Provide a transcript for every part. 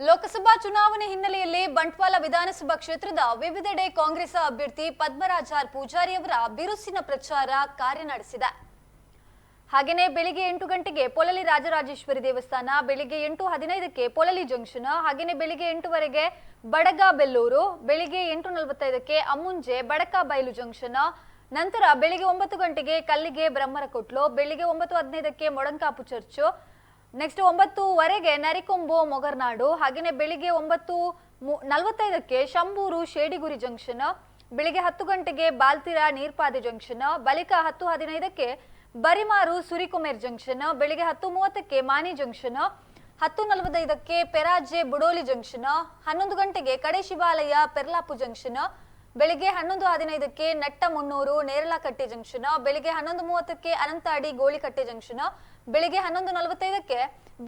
ಲೋಕಸಭಾ ಚುನಾವಣೆ ಹಿನ್ನೆಲೆಯಲ್ಲಿ ಬಂಟ್ವಾಳ ವಿಧಾನಸಭಾ ಕ್ಷೇತ್ರದ ವಿವಿಧೆಡೆ ಕಾಂಗ್ರೆಸ್ ಅಭ್ಯರ್ಥಿ ಪದ್ಮರಾಜಾರ್ ಪೂಜಾರಿ ಅವರ ಬಿರುಸಿನ ಪ್ರಚಾರ ಕಾರ್ಯ ನಡೆಸಿದೆ ಹಾಗೆಯೇ ಬೆಳಿಗ್ಗೆ ಎಂಟು ಗಂಟೆಗೆ ಪೊಲಲಿ ರಾಜರಾಜೇಶ್ವರಿ ದೇವಸ್ಥಾನ, ಬೆಳಿಗ್ಗೆ ಎಂಟು ಹದಿನೈದಕ್ಕೆ ಪೊಲಲಿ ಜಂಕ್ಷನ್, ಹಾಗೆಯೇ ಬೆಳಿಗ್ಗೆ ಎಂಟುವರೆಗೆ ಬಡಗ ಬೆಲ್ಲೂರು ಬೆಳಿಗ್ಗೆ ಎಂಟು ನಲವತ್ತೈದಕ್ಕೆ ಅಮ್ಮುಂಜೆ ಬಡಕ ಬಯಲು ಜಂಕ್ಷನ್, ನಂತರ ಬೆಳಿಗ್ಗೆ ಒಂಬತ್ತು ಗಂಟೆಗೆ ಕಲ್ಲಿಗೆ ಬ್ರಹ್ಮರಕೊಟ್ಲು, ಬೆಳಿಗ್ಗೆ ಒಂಬತ್ತು ಹದಿನೈದಕ್ಕೆ ಮೊಡಂಕಾಪು ಚರ್ಚು ನೆಕ್ಸ್ಟ್ ಒಂಬತ್ತುವರೆಗೆ ನರಿಕೊಂಬು ಮೊಗರ್ನಾಡು ಹಾಗೆಯೇ ಬೆಳಿಗ್ಗೆ ಒಂಬತ್ತು ನಲವತ್ತೈದಕ್ಕೆ ಶಂಬೂರು ಶೇಡಿಗುರಿ ಜಂಕ್ಷನ್, ಬೆಳಿಗ್ಗೆ ಹತ್ತು ಗಂಟೆಗೆ ಬಾಲ್ತಿರ ನೀರ್ಪಾದೆ ಜಂಕ್ಷನ್, ಬಳಿಕ ಹತ್ತು ಹದಿನೈದಕ್ಕೆ ಬರಿಮಾರು ಸುರಿಕುಮೇರ್ ಜಂಕ್ಷನ್, ಬೆಳಿಗ್ಗೆ ಹತ್ತು ಮೂವತ್ತಕ್ಕೆ ಮಾನಿ ಜಂಕ್ಷನ್, ಹತ್ತು ನಲವತ್ತೈದಕ್ಕೆ ಪೆರಾಜೆ ಬುಡೋಲಿ ಜಂಕ್ಷನ್, ಹನ್ನೊಂದು ಗಂಟೆಗೆ ಕಡೆ ಶಿವಾಲಯ ಪೆರ್ಲಾಪು ಜಂಕ್ಷನ್ ಬೆಳಿಗ್ಗೆ ಹನ್ನೊಂದು ಹದಿನೈದಕ್ಕೆ ನಟ್ಟ ಮುನ್ನೂರು ನೇರಲಕಟ್ಟೆ ಜಂಕ್ಷನ್, ಬೆಳಿಗ್ಗೆ ಹನ್ನೊಂದು ಮೂವತ್ತಕ್ಕೆ ಅನಂತಾಡಿ, ಗೋಳಿಕಟ್ಟೆ ಜಂಕ್ಷನ್, ಬೆಳಿಗ್ಗೆ ಹನ್ನೊಂದು ನಲವತ್ತೈದಕ್ಕೆ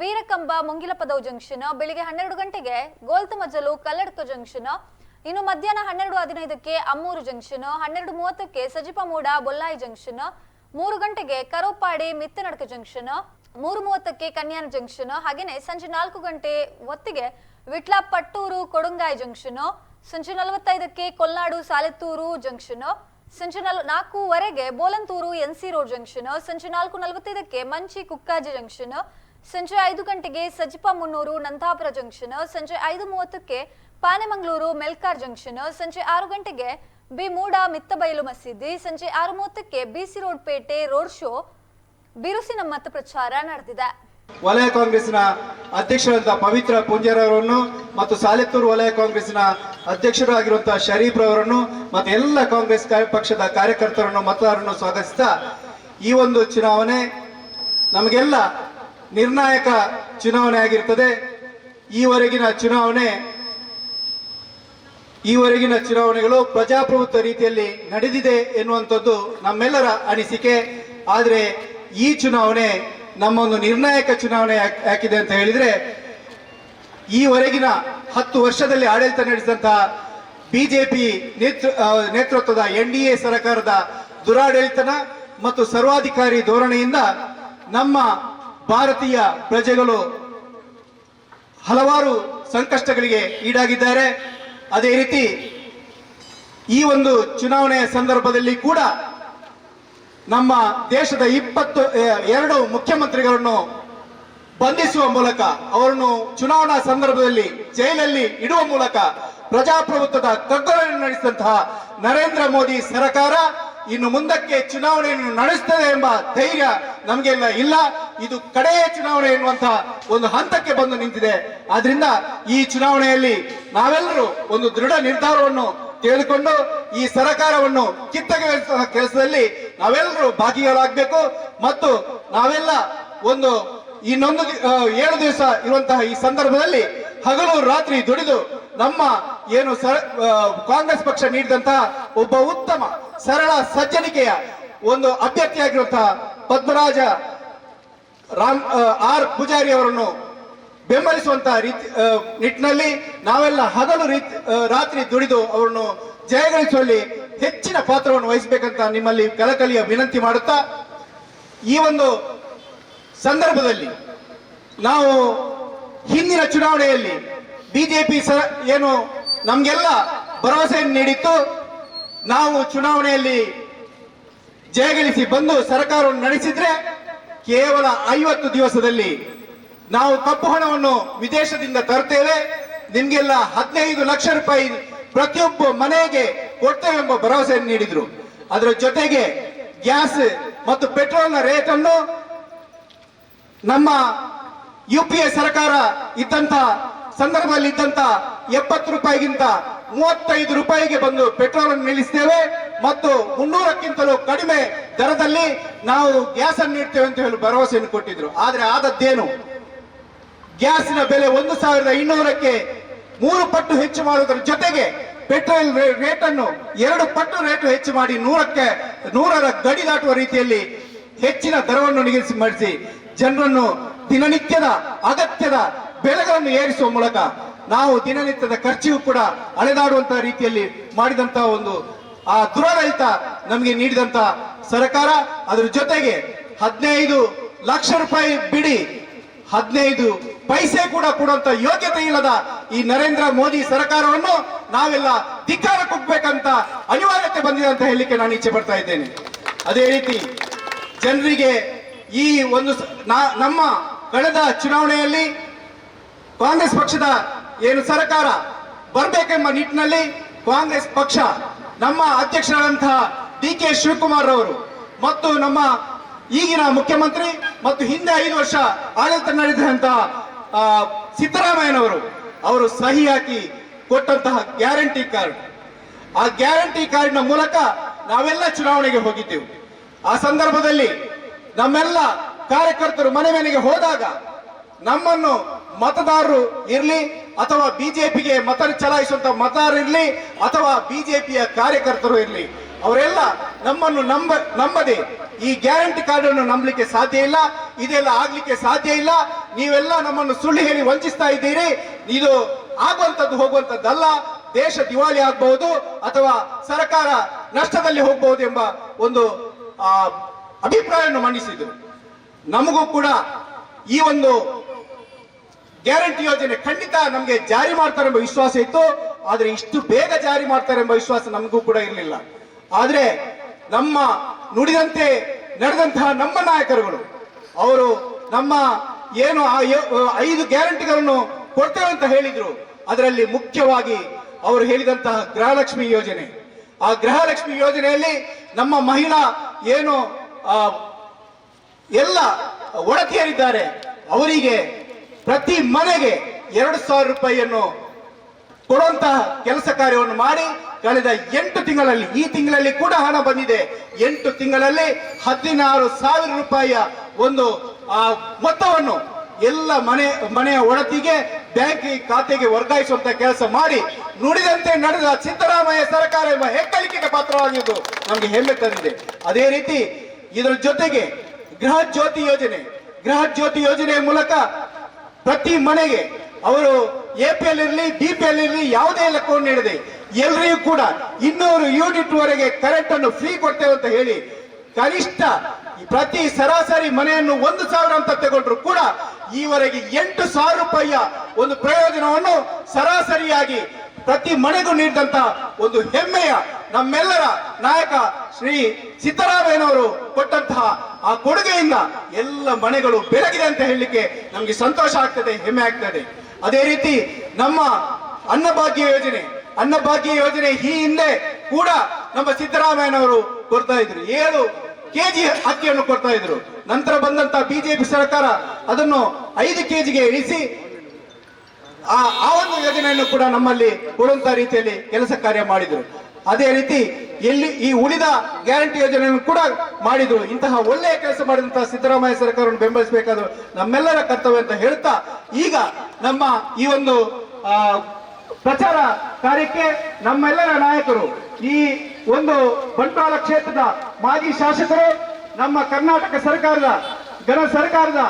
ವೀರಕಂಬ, ಮುಂಗಿಲಪದವ್ ಜಂಕ್ಷನ್, ಬೆಳಿಗ್ಗೆ ಹನ್ನೆರಡು ಗಂಟೆಗೆ ಗೋಲ್ತಮಜಲು, ಕಲ್ಲಡ್ಕ ಜಂಕ್ಷನ್, ಇನ್ನು ಮಧ್ಯಾಹ್ನ ಹನ್ನೆರಡು ಹದಿನೈದಕ್ಕೆ ಅಮ್ಮೂರು ಜಂಕ್ಷನ್, ಹನ್ನೆರಡು ಮೂವತ್ತಕ್ಕೆ ಸಜಿಪಮೂಡ, ಬೊಲ್ಲಾಯಿ ಜಂಕ್ಷನ್, ಮೂರು ಗಂಟೆಗೆ ಕರೋಪಾಡಿ, ಮಿತ್ತನಡ್ಕ ಜಂಕ್ಷನ್, ಮೂರು ಮೂವತ್ತಕ್ಕೆ ಕನ್ಯಾನ ಜಂಕ್ಷನ್, ಹಾಗೇನೆ ಸಂಜೆ ನಾಲ್ಕು ಗಂಟೆ ಹೊತ್ತಿಗೆ ವಿಟ್ಲ ಪಟ್ಟೂರು ಕೊಡುಂಗಾಯಿ ಜಂಕ್ಷನ್ ಸಂಜೆ ನಲವತ್ತೈದಕ್ಕೆ ಕೊಲ್ನಾಡು ಸಾಲೆತ್ತೂರು ಜಂಕ್ಷನ್. ಸಂಜೆ ನಲ್ ನಾಲ್ಕೂವರೆಗೆ Bolanthur N C road junction. ಸಂಜೆ ನಾಲ್ಕು ನಲವತ್ತೈದಕ್ಕೆ ಮಂಚಿ ಕುಕ್ಕಾಜಿ ಜಂಕ್ಷನ್. ಸಂಜೆ ಐದು ಗಂಟೆಗೆ ಸಜಿಪ ಮುನ್ನೂರು ನಂತಾಪುರ ಜಂಕ್ಷನ್. ಸಂಜೆ ಐದು ಮೂವತ್ತಕ್ಕೆ ಪಾನೆಮಂಗಳೂರು ಮೆಲ್ಕಾರ್ ಜಂಕ್ಷನ್. ಸಂಜೆ ಆರು ಗಂಟೆಗೆ ಬಿ ಮೂಡ ಮಿತ್ತಬೈಲು ಮಸೀದಿ. ಸಂಜೆ ಆರು ಮೂವತ್ತಕ್ಕೆ ಬಿಸಿ ರೋಡ್ ಪೇಟೆ ರೋಡ್ ಶೋ. ಬಿರುಸಿನ ಮತ ಪ್ರಚಾರ ನಡೆದಿದೆ. ವಲಯ ಕಾಂಗ್ರೆಸ್ನ ಅಧ್ಯಕ್ಷರಾದ ಪವಿತ್ರ ಪೂಂಜಾರವರನ್ನು ಮತ್ತು ಸಾಲೆತ್ತೂರು ವಲಯ ಕಾಂಗ್ರೆಸ್ನ ಅಧ್ಯಕ್ಷರು ಆಗಿರುವಂತಹ ಶರೀಫ್ ರವರನ್ನು ಮತ್ತು ಎಲ್ಲ ಕಾಂಗ್ರೆಸ್ ಪಕ್ಷದ ಕಾರ್ಯಕರ್ತರನ್ನು, ಮತದಾರರನ್ನು ಸ್ವಾಗತಿಸ್ತಾ ಈ ಒಂದು ಚುನಾವಣೆ ನಮಗೆಲ್ಲ ನಿರ್ಣಾಯಕ ಚುನಾವಣೆ ಆಗಿರ್ತದೆ. ಈವರೆಗಿನ ಚುನಾವಣೆ, ಈವರೆಗಿನ ಚುನಾವಣೆಗಳು ಪ್ರಜಾಪ್ರಭುತ್ವ ರೀತಿಯಲ್ಲಿ ನಡೆದಿದೆ ಎನ್ನುವಂಥದ್ದು ನಮ್ಮೆಲ್ಲರ ಅನಿಸಿಕೆ. ಆದರೆ ಈ ಚುನಾವಣೆ ನಮ್ಮೊಂದು ನಿರ್ಣಾಯಕ ಚುನಾವಣೆ ಯಾಕ್- ಯಾಕಿದೆ ಅಂತ ಹೇಳಿದ್ರೆ, ಈವರೆಗಿನ ಹತ್ತು ವರ್ಷದಲ್ಲಿ ಆಡಳಿತ ನಡೆಸಿದಂತಹ ಬಿಜೆಪಿ ನೇತೃ ನೇತೃತ್ವದ ಎನ್ ಡಿ ಎ ಸರ್ಕಾರದ ದುರಾಡಳಿತನ ಮತ್ತು ಸರ್ವಾಧಿಕಾರಿ ಧೋರಣೆಯಿಂದ ನಮ್ಮ ಭಾರತೀಯ ಪ್ರಜೆಗಳು ಹಲವಾರು ಸಂಕಷ್ಟಗಳಿಗೆ ಈಡಾಗಿದ್ದಾರೆ. ಅದೇ ರೀತಿ ಈ ಒಂದು ಚುನಾವಣೆಯ ಸಂದರ್ಭದಲ್ಲಿ ಕೂಡ ನಮ್ಮ ದೇಶದ ಇಪ್ಪತ್ತು ಎರಡು ಮುಖ್ಯಮಂತ್ರಿಗಳನ್ನು ಬಂಧಿಸುವ ಮೂಲಕ, ಅವರನ್ನು ಚುನಾವಣಾ ಸಂದರ್ಭದಲ್ಲಿ ಜೈಲಲ್ಲಿ ಇಡುವ ಮೂಲಕ ಪ್ರಜಾಪ್ರಭುತ್ವದ ಕಗ್ಗೊಲೆಯನ್ನು ನಡೆಸಿದಂತಹ ನರೇಂದ್ರ ಮೋದಿ ಸರ್ಕಾರ ಇನ್ನು ಮುಂದಕ್ಕೆ ಚುನಾವಣೆಯನ್ನು ನಡೆಸುತ್ತದೆ ಎಂಬ ಧೈರ್ಯ ನಮಗೆಲ್ಲ ಇಲ್ಲ. ಇದು ಕಡೆಯ ಚುನಾವಣೆ ಎನ್ನುವಂತಹ ಒಂದು ಹಂತಕ್ಕೆ ಬಂದು ನಿಂತಿದೆ. ಆದ್ರಿಂದ ಈ ಚುನಾವಣೆಯಲ್ಲಿ ನಾವೆಲ್ಲರೂ ಒಂದು ದೃಢ ನಿರ್ಧಾರವನ್ನು ತೆಗೆದುಕೊಂಡು ಈ ಸರ್ಕಾರವನ್ನು ಕಿತ್ತಗೆಳಿಸುವ ಕೆಲಸದಲ್ಲಿ ನಾವೆಲ್ಲರೂ ಭಾಗಿಗಳಾಗಬೇಕು ಮತ್ತು ನಾವೆಲ್ಲ ಒಂದು ಇನ್ನೊಂದು ಏಳು ದಿವಸ ಇರುವಂತಹ ಈ ಸಂದರ್ಭದಲ್ಲಿ ಹಗಲು ರಾತ್ರಿ ದುಡಿದು ನಮ್ಮ ಏನು ಕಾಂಗ್ರೆಸ್ ಪಕ್ಷ ನೀಡಿದಂತಹ ಒಬ್ಬ ಉತ್ತಮ, ಸರಳ, ಸಜ್ಜನಿಕೆಯ ಒಂದು ಅಭ್ಯರ್ಥಿಯಾಗಿರುವಂತಹ ಪದ್ಮರಾಜ ರಾಮ್ ಆರ್ ಪೂಜಾರಿ ಅವರನ್ನು ಬೆಂಬಲಿಸುವಂತಹ ರೀತಿ ನಿಟ್ಟಿನಲ್ಲಿ ನಾವೆಲ್ಲ ಹಗಲು ರೀತಿ ರಾತ್ರಿ ದುಡಿದು ಅವರನ್ನು ಜಯಗಳಿಸುವಲ್ಲಿ ಹೆಚ್ಚಿನ ಪಾತ್ರವನ್ನು ವಹಿಸಬೇಕಂತ ನಿಮ್ಮಲ್ಲಿ ಕಲಕಲಿಯ ವಿನಂತಿ ಮಾಡುತ್ತಾ, ಈ ಒಂದು ಸಂದರ್ಭದಲ್ಲಿ ನಾವು ಹಿಂದಿನ ಚುನಾವಣೆಯಲ್ಲಿ ಬಿಜೆಪಿ ಸ ಏನು ನಮಗೆಲ್ಲ ಭರವಸೆಯನ್ನು ನೀಡಿತ್ತು, ನಾವು ಚುನಾವಣೆಯಲ್ಲಿ ಜಯಗಳಿಸಿ ಬಂದು ಸರ್ಕಾರವನ್ನು ನಡೆಸಿದ್ರೆ ಕೇವಲ ಐವತ್ತು ದಿವಸದಲ್ಲಿ ನಾವು ಕಪ್ಪು ಹಣವನ್ನು ವಿದೇಶದಿಂದ ತರ್ತೇವೆ. ನಿಮ್ಗೆಲ್ಲ ಹದಿನೈದು ಲಕ್ಷ ರೂಪಾಯಿ ಪ್ರತಿಯೊಬ್ಬ ಮನೆಗೆ ಕೊಡ್ತೇವೆ ಎಂಬ ಭರವಸೆಯನ್ನು ನೀಡಿದ್ರು. ಅದರ ಜೊತೆಗೆ ಗ್ಯಾಸ್ ಮತ್ತು ಪೆಟ್ರೋಲ್ನ ರೇಟ್ ಅನ್ನು ನಮ್ಮ ಯು ಪಿ ಎ ಸರ್ಕಾರ ಇದ್ದಂತ ಸಂದರ್ಭದಲ್ಲಿ ಇದ್ದಂತ ಎಪ್ಪತ್ತು ರೂಪಾಯಿಗಿಂತ ಮೂವತ್ತೈದು ರೂಪಾಯಿಗೆ ಬಂದು ಪೆಟ್ರೋಲ್ ಅನ್ನು ನಿಲ್ಲಿಸ್ತೇವೆ ಮತ್ತು ಮುನ್ನೂರಕ್ಕಿಂತಲೂ ಕಡಿಮೆ ದರದಲ್ಲಿ ನಾವು ಗ್ಯಾಸ್ ಅನ್ನು ನೀಡ್ತೇವೆ ಅಂತ ಹೇಳಿ ಭರವಸೆಯನ್ನು ಕೊಟ್ಟಿದ್ರು. ಆದ್ರೆ ಆದದ್ದೇನು? ಗ್ಯಾಸಿನ ಬೆಲೆ ಒಂದು ಸಾವಿರದ ಇನ್ನೂರಕ್ಕೆ ಮೂರು ಪಟ್ಟು ಹೆಚ್ಚು ಮಾಡುವುದರ ಜೊತೆಗೆ ಪೆಟ್ರೋಲ್ ರೇಟ್ ಅನ್ನು ಎರಡು ಪಟ್ಟು ರೇಟ್ ಹೆಚ್ಚು ಮಾಡಿ ನೂರಕ್ಕೆ, ನೂರರ ಗಡಿ ದಾಟುವ ರೀತಿಯಲ್ಲಿ ಹೆಚ್ಚಿನ ದರವನ್ನು ನಿಗದಿಸಿ ಮಾಡಿಸಿ ಜನರನ್ನು ದಿನನಿತ್ಯದ ಅಗತ್ಯದ ಬೆಲೆಗಳನ್ನು ಏರಿಸುವ ಮೂಲಕ ನಾವು ದಿನನಿತ್ಯದ ಖರ್ಚಿಗೂ ಕೂಡ ಅಳೆದಾಡುವಂತಹ ರೀತಿಯಲ್ಲಿ ಮಾಡಿದಂತಹ ಒಂದು, ಆ ದುರಾಡಳಿತ ನಮಗೆ ನೀಡಿದಂತ ಸರ್ಕಾರ. ಅದರ ಜೊತೆಗೆ ಹದಿನೈದು ಲಕ್ಷ ರೂಪಾಯಿ ಬಿಡಿ, ಹದಿನೈದು ಪೈಸೆ ಕೂಡ ಕೊಡುವಂತ ಯೋಗ್ಯತೆ ಇಲ್ಲದ ಈ ನರೇಂದ್ರ ಮೋದಿ ಸರ್ಕಾರವನ್ನು ನಾವೆಲ್ಲ ಧಿಕ್ಕಾರ ಕುಗ್ಬೇಕಂತ ಅನಿವಾರ್ಯತೆ ಬಂದಿದೆ ಅಂತ ಹೇಳಿಕೆ ನಾನು ಇಚ್ಛೆ ಪಡ್ತಾ ಇದ್ದೇನೆ. ಅದೇ ರೀತಿ ಜನರಿಗೆ ಈ ಒಂದು ನಮ್ಮ ಕಳೆದ ಚುನಾವಣೆಯಲ್ಲಿ ಕಾಂಗ್ರೆಸ್ ಪಕ್ಷದ ಏನು ಸರ್ಕಾರ ಬರಬೇಕೆಂಬ ನಿಟ್ಟಿನಲ್ಲಿ ಕಾಂಗ್ರೆಸ್ ಪಕ್ಷ ನಮ್ಮ ಅಧ್ಯಕ್ಷರಾದಂತಹ ಡಿ ಕೆ ಶಿವಕುಮಾರ್ ಅವರು ಮತ್ತು ನಮ್ಮ ಈಗಿನ ಮುಖ್ಯಮಂತ್ರಿ ಮತ್ತು ಹಿಂದೆ ಐದು ವರ್ಷ ಆಡಳಿತ ನಡೆದಂತಹ ಸಿದ್ದರಾಮಯ್ಯನವರು ಅವರು ಸಹಿ ಹಾಕಿ ಕೊಟ್ಟಂತಹ ಗ್ಯಾರಂಟಿ ಕಾರ್ಡ್. ಆ ಗ್ಯಾರಂಟಿ ಕಾರ್ಡ್ನ ಮೂಲಕ ನಾವೆಲ್ಲ ಚುನಾವಣೆಗೆ ಹೋಗಿದ್ದೆವು. ಆ ಸಂದರ್ಭದಲ್ಲಿ ನಮ್ಮೆಲ್ಲ ಕಾರ್ಯಕರ್ತರು ಮನೆ ಮನೆಗೆ ಹೋದಾಗ ನಮ್ಮನ್ನು ಮತದಾರರು ಇರಲಿ ಅಥವಾ ಬಿಜೆಪಿಗೆ ಮತ ಚಲಾಯಿಸುವಂತ ಮತದಾರರು ಇರಲಿ ಅಥವಾ ಬಿಜೆಪಿಯ ಕಾರ್ಯಕರ್ತರು ಇರ್ಲಿ ಅವರೆಲ್ಲ ನಮ್ಮನ್ನು ನಂಬ, ನಂಬದೆ ಈ ಗ್ಯಾರಂಟಿ ಕಾರ್ಡ್ ಅನ್ನು ನಂಬಲಿಕ್ಕೆ ಸಾಧ್ಯ ಇಲ್ಲ, ಇದೆಲ್ಲ ಆಗ್ಲಿಕ್ಕೆ ಸಾಧ್ಯ ಇಲ್ಲ. ನೀವೆಲ್ಲ ನಮ್ಮನ್ನು ಸುಳ್ಳು ಹೇಳಿ ವಂಚಿಸ್ತಾ ಇದ್ದೀರಿ. ಇದು ಆಗುವಂತದ್ದು ಹೋಗುವಂತದ್ದಲ್ಲ ದೇಶ ದಿವಾಳಿ ಆಗಬಹುದು ಅಥವಾ ಸರ್ಕಾರ ನಷ್ಟದಲ್ಲಿ ಹೋಗಬಹುದು ಎಂಬ ಒಂದು ಅಭಿಪ್ರಾಯವನ್ನು ಮಂಡಿಸಿದರು. ನಮಗೂ ಕೂಡ ಈ ಒಂದು ಗ್ಯಾರಂಟಿ ಯೋಜನೆ ಖಂಡಿತ ನಮಗೆ ಜಾರಿ ಮಾಡ್ತಾರೆ ಎಂಬ ವಿಶ್ವಾಸ ಇತ್ತು. ಆದರೆ ಇಷ್ಟು ಬೇಗ ಜಾರಿ ಮಾಡ್ತಾರೆ ಎಂಬ ವಿಶ್ವಾಸ ನಮಗೂ ಕೂಡ ಇರಲಿಲ್ಲ. ಆದ್ರೆ ನಮ್ಮ ನುಡಿದಂತೆ ನಡೆದಂತಹ ನಮ್ಮ ನಾಯಕರುಗಳು, ಅವರು ನಮ್ಮ ಏನು ಐದು ಗ್ಯಾರಂಟಿಗಳನ್ನು ಕೊಡ್ತೇವೆ ಅಂತ ಹೇಳಿದ್ರು. ಅದರಲ್ಲಿ ಮುಖ್ಯವಾಗಿ ಅವರು ಹೇಳಿದಂತಹ ಗೃಹಲಕ್ಷ್ಮಿ ಯೋಜನೆ. ಆ ಗೃಹಲಕ್ಷ್ಮಿ ಯೋಜನೆಯಲ್ಲಿ ನಮ್ಮ ಮಹಿಳಾ ಏನು ಎಲ್ಲ ಒಡತಿಯರಿದ್ದಾರೆ. ಅವರಿಗೆ ಪ್ರತಿ ಮನೆಗೆ ಎರಡು ಸಾವಿರ ರೂಪಾಯಿಯನ್ನು ಕೊಡುವಂತಹ ಕೆಲಸ ಕಾರ್ಯವನ್ನು ಮಾಡಿ ಕಳೆದ ಎಂಟು ತಿಂಗಳಲ್ಲಿ ಈ ತಿಂಗಳಲ್ಲಿ ಕೂಡ ಹಣ ಬಂದಿದೆ. ಎಂಟು ತಿಂಗಳಲ್ಲಿ ಹದಿನಾರು ಸಾವಿರ ರೂಪಾಯಿಯ ಒಂದು ಆ, ಮೊತ್ತವನ್ನು ಎಲ್ಲ ಮನೆ ಮನೆಯ ಒಡತಿಗೆ ಬ್ಯಾಂಕ್ ಖಾತೆಗೆ ವರ್ಗಾಯಿಸುವಂತ ಕೆಲಸ ಮಾಡಿ ನುಡಿದಂತೆ ನಡೆದ ಸಿದ್ದರಾಮಯ್ಯ ಸರ್ಕಾರ ಎಂಬ ಹೆಗ್ಗಳಿಕೆಗೆ ಪಾತ್ರವಾಗಿದ್ದು ನಮಗೆ ಹೆಮ್ಮೆ ತಂದಿದೆ. ಅದೇ ರೀತಿ ಇದರ ಜೊತೆಗೆ ಗೃಹ ಜ್ಯೋತಿ ಯೋಜನೆ ಗೃಹ ಜ್ಯೋತಿ ಯೋಜನೆಯ ಮೂಲಕ ಪ್ರತಿ ಮನೆಗೆ ಅವರು ಎಪಿಎಲ್ ಇರಲಿ ಬಿ ಪಿ ಎಲ್ ಇರಲಿ ಯಾವುದೇ ಲೆಕ್ಕವನ್ನು ನೀಡದೆ ಎಲ್ಲರಿಗೂ ಕೂಡ ಇನ್ನೂರು ಯೂನಿಟ್ ವರೆಗೆ ಕರೆಂಟ್ ಅನ್ನು ಫ್ರೀ ಕೊಡ್ತೇವೆ ಅಂತ ಹೇಳಿ ಕನಿಷ್ಠ ಪ್ರತಿ ಸರಾಸರಿ ಮನೆಯನ್ನು ಒಂದು ಸಾವಿರ ಅಂತ ತಗೊಂಡ್ರು ಕೂಡ ಈವರೆಗೆ ಎಂಟು ಸಾವಿರ ರೂಪಾಯಿಯ ಒಂದು ಪ್ರಯೋಜನವನ್ನು ಸರಾಸರಿಯಾಗಿ ಪ್ರತಿ ಮನೆಗೂ ನೀಡಿದಂತ ಒಂದು ಹೆಮ್ಮೆಯ ನಮ್ಮೆಲ್ಲರ ನಾಯಕ ಶ್ರೀ ಸಿದ್ದರಾಮಯ್ಯನವರು ಕೊಟ್ಟಂತಹ ಆ ಕೊಡುಗೆಯಿಂದ ಎಲ್ಲ ಮನೆಗಳು ಬೆಳಗಿದೆ ಅಂತ ಹೇಳಲಿಕ್ಕೆ ನಮಗೆ ಸಂತೋಷ ಆಗ್ತದೆ, ಹೆಮ್ಮೆ ಆಗ್ತದೆ. ಅದೇ ರೀತಿ ನಮ್ಮ ಅನ್ನಭಾಗ್ಯ ಯೋಜನೆ ಅನ್ನಭಾಗ್ಯ ಯೋಜನೆ ಈ ಹಿಂದೆ ಕೂಡ ನಮ್ಮ ಸಿದ್ದರಾಮಯ್ಯನವರು ಕೊಡ್ತಾ ಇದ್ರು. ಏಳು ಕೆಜಿ ಅಕ್ಕಿಯನ್ನು ಕೊಡ್ತಾ ಇದ್ರು. ನಂತರ ಬಂದಂತ ಬಿಜೆಪಿ ಸರ್ಕಾರ ಅದನ್ನು ಐದು ಕೆಜಿಗೆ ಇಳಿಸಿ ಆ ಆ ಒಂದು ಯೋಜನೆಯನ್ನು ಕೂಡ ನಮ್ಮಲ್ಲಿ ಕೊಡುವಂತ ರೀತಿಯಲ್ಲಿ ಕೆಲಸ ಕಾರ್ಯ ಮಾಡಿದ್ರು. ಅದೇ ರೀತಿ ಎಲ್ಲಿ ಈ ಉಳಿದ ಗ್ಯಾರಂಟಿ ಯೋಜನೆಯನ್ನು ಕೂಡ ಮಾಡಿದ್ರು. ಇಂತಹ ಒಳ್ಳೆಯ ಕೆಲಸ ಮಾಡಿದಂತಹ ಸಿದ್ದರಾಮಯ್ಯ ಸರ್ಕಾರವನ್ನು ಬೆಂಬಲಿಸಬೇಕಾದ್ರು ನಮ್ಮೆಲ್ಲರ ಕರ್ತವ್ಯ ಅಂತ ಹೇಳ್ತಾ ಈಗ ನಮ್ಮ ಈ ಒಂದು ಪ್ರಚಾರ ಕಾರ್ಯಕ್ಕೆ ನಮ್ಮೆಲ್ಲರ ನಾಯಕರು, ಈ ಒಂದು ಬಂಟ್ವಾಳ ಕ್ಷೇತ್ರದ ಮಾಜಿ ಶಾಸಕರು, ನಮ್ಮ ಕರ್ನಾಟಕ ಸರ್ಕಾರದ ಗಣ ಸರ್ಕಾರದ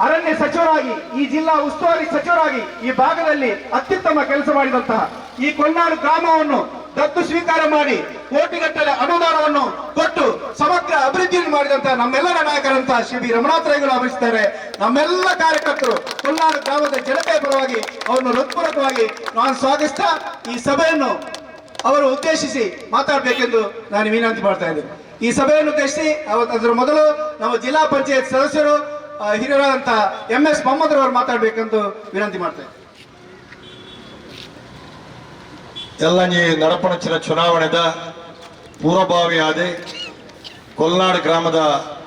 ಅರಣ್ಯ ಸಚಿವರಾಗಿ, ಈ ಜಿಲ್ಲಾ ಉಸ್ತುವಾರಿ ಸಚಿವರಾಗಿ ಈ ಭಾಗದಲ್ಲಿ ಅತ್ಯುತ್ತಮ ಕೆಲಸ ಮಾಡಿದಂತಹ ಈ ಕೊನ್ನಾಡು ಗ್ರಾಮವನ್ನು ದತ್ತು ಸ್ವೀಕಾರ ಮಾಡಿ ಕೋಟಿಗಟ್ಟಲೆ ಅನುದಾನವನ್ನು ಕೊಟ್ಟು ಸಮಗ್ರ ಅಭಿವೃದ್ಧಿಯನ್ನು ಮಾಡಿದಂತ ನಮ್ಮೆಲ್ಲರ ನಾಯಕರಂತ ಶ್ರೀ ಬಿ ರಮನಾಥ್ ರೈಗಳು ಆಗಮಿಸಿದ್ದಾರೆ ನಮ್ಮೆಲ್ಲ ಕಾರ್ಯಕರ್ತರು ಕೊಲ್ನಾಡು ಗ್ರಾಮದ ಜನತೆಯ ಪರವಾಗಿ ಅವರನ್ನು ಹೃತ್ಪೂರ್ವಕವಾಗಿ ನಾನು ಸ್ವಾಗತಿಸ್ತಾ ಈ ಸಭೆಯನ್ನು ಅವರು ಉದ್ದೇಶಿಸಿ ಮಾತಾಡಬೇಕೆಂದು ನಾನು ವಿನಂತಿ ಮಾಡ್ತಾ ಇದ್ದೇನೆ. ಈ ಸಭೆಯನ್ನು ಉದ್ದೇಶಿಸಿ ಅದರ ಮೊದಲು ನಮ್ಮ ಜಿಲ್ಲಾ ಪಂಚಾಯತ್ ಸದಸ್ಯರು ಹಿರಿಯರಾದಂತಹ ಹಿರಿಯರಾದಂತ ಎಂ ಎಸ್ ಮೊಹಮ್ಮದ್ ಅವರು ಮಾತಾಡಬೇಕೆಂದು ವಿನಂತಿ ಮಾಡ್ತೇನೆ ಎಲ್ಲಂಜಿ ನಡಪಣಚಿನ ಚುನಾವಣೆದ ಪೂರ್ವಭಾವಿ ಆದಿ ಕೊಲ್ನಾಡು ಗ್ರಾಮದ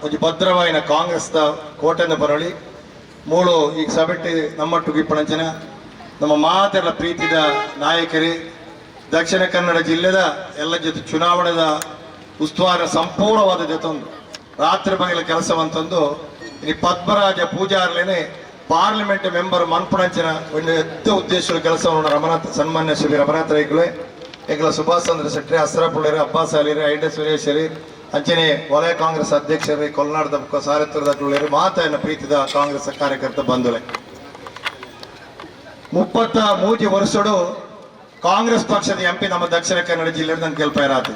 ಒಂದು ಭದ್ರವಾಯಿನ ಕಾಂಗ್ರೆಸ್ದ ಕೋಟೆಂದ ಬರಳಿ ಮೂಳು ಈಗ ಸಭೆಟ್ಟಿ ನಮ್ಮಟ್ಟು ಗಿಪ್ಪಣಂಚನ ನಮ್ಮ ಮಾತೆಲ್ಲ ಪ್ರೀತಿದ ನಾಯಕರಿ, ದಕ್ಷಿಣ ಕನ್ನಡ ಜಿಲ್ಲೆದ ಎಲ್ಲ ಜೊತೆ ಚುನಾವಣೆದ ಉಸ್ತುವಾರ ಸಂಪೂರ್ಣವಾದ ಜೊತೊಂದು ರಾತ್ರಿ ಬಗೆಲ ಕೆಲಸವಂತಂದು ಈ ಪದ್ಮರಾಜ ಪೂಜಾರ್ಲೇನೆ ಪಾರ್ಲಿಮೆಂಟ್ ಮೆಂಬರ್ ಮನ್ಪುಣಂಚಿನ ಒಂದು ಎತ್ತ ಉದ್ದೇಶದ ಕೆಲಸವನ್ನು ರಮನಾಥ್, ಸನ್ಮಾನ್ಯ ಶ್ರೀ ರಮನಾಥ್ ರೈಕುಲೆ ಈಗಲ ಸುಭಾಷ್ ಚಂದ್ರ ಶೆಟ್ಟಿ ಅಸ್ರಪುಳ್ಳರಿ ಅಬ್ಬಾಸ್ ಅಲಿರಿ ಐಡೆ ಸುರೇಶರಿ ಅಂಚನೆ ವಲಯ ಕಾಂಗ್ರೆಸ್ ಅಧ್ಯಕ್ಷರಿ, ಕೊಲ್ನಾಡದ ಸಾರಥ್ಯದ ಮಾತೆಯನ್ನು ಪ್ರೀತಿದ ಕಾಂಗ್ರೆಸ್ ಕಾರ್ಯಕರ್ತ ಬಂಧುಲೆ ಮುಪ್ಪತ್ತ ಮೂಜಿ ವರ್ಷಡು ಕಾಂಗ್ರೆಸ್ ಪಕ್ಷದ ಎಂಪಿ ನಮ್ಮ ದಕ್ಷಿಣ ಕನ್ನಡ ಜಿಲ್ಲೆ ನನ್ನ ಕೆಲ್ಪ ಇರತ್ತೆ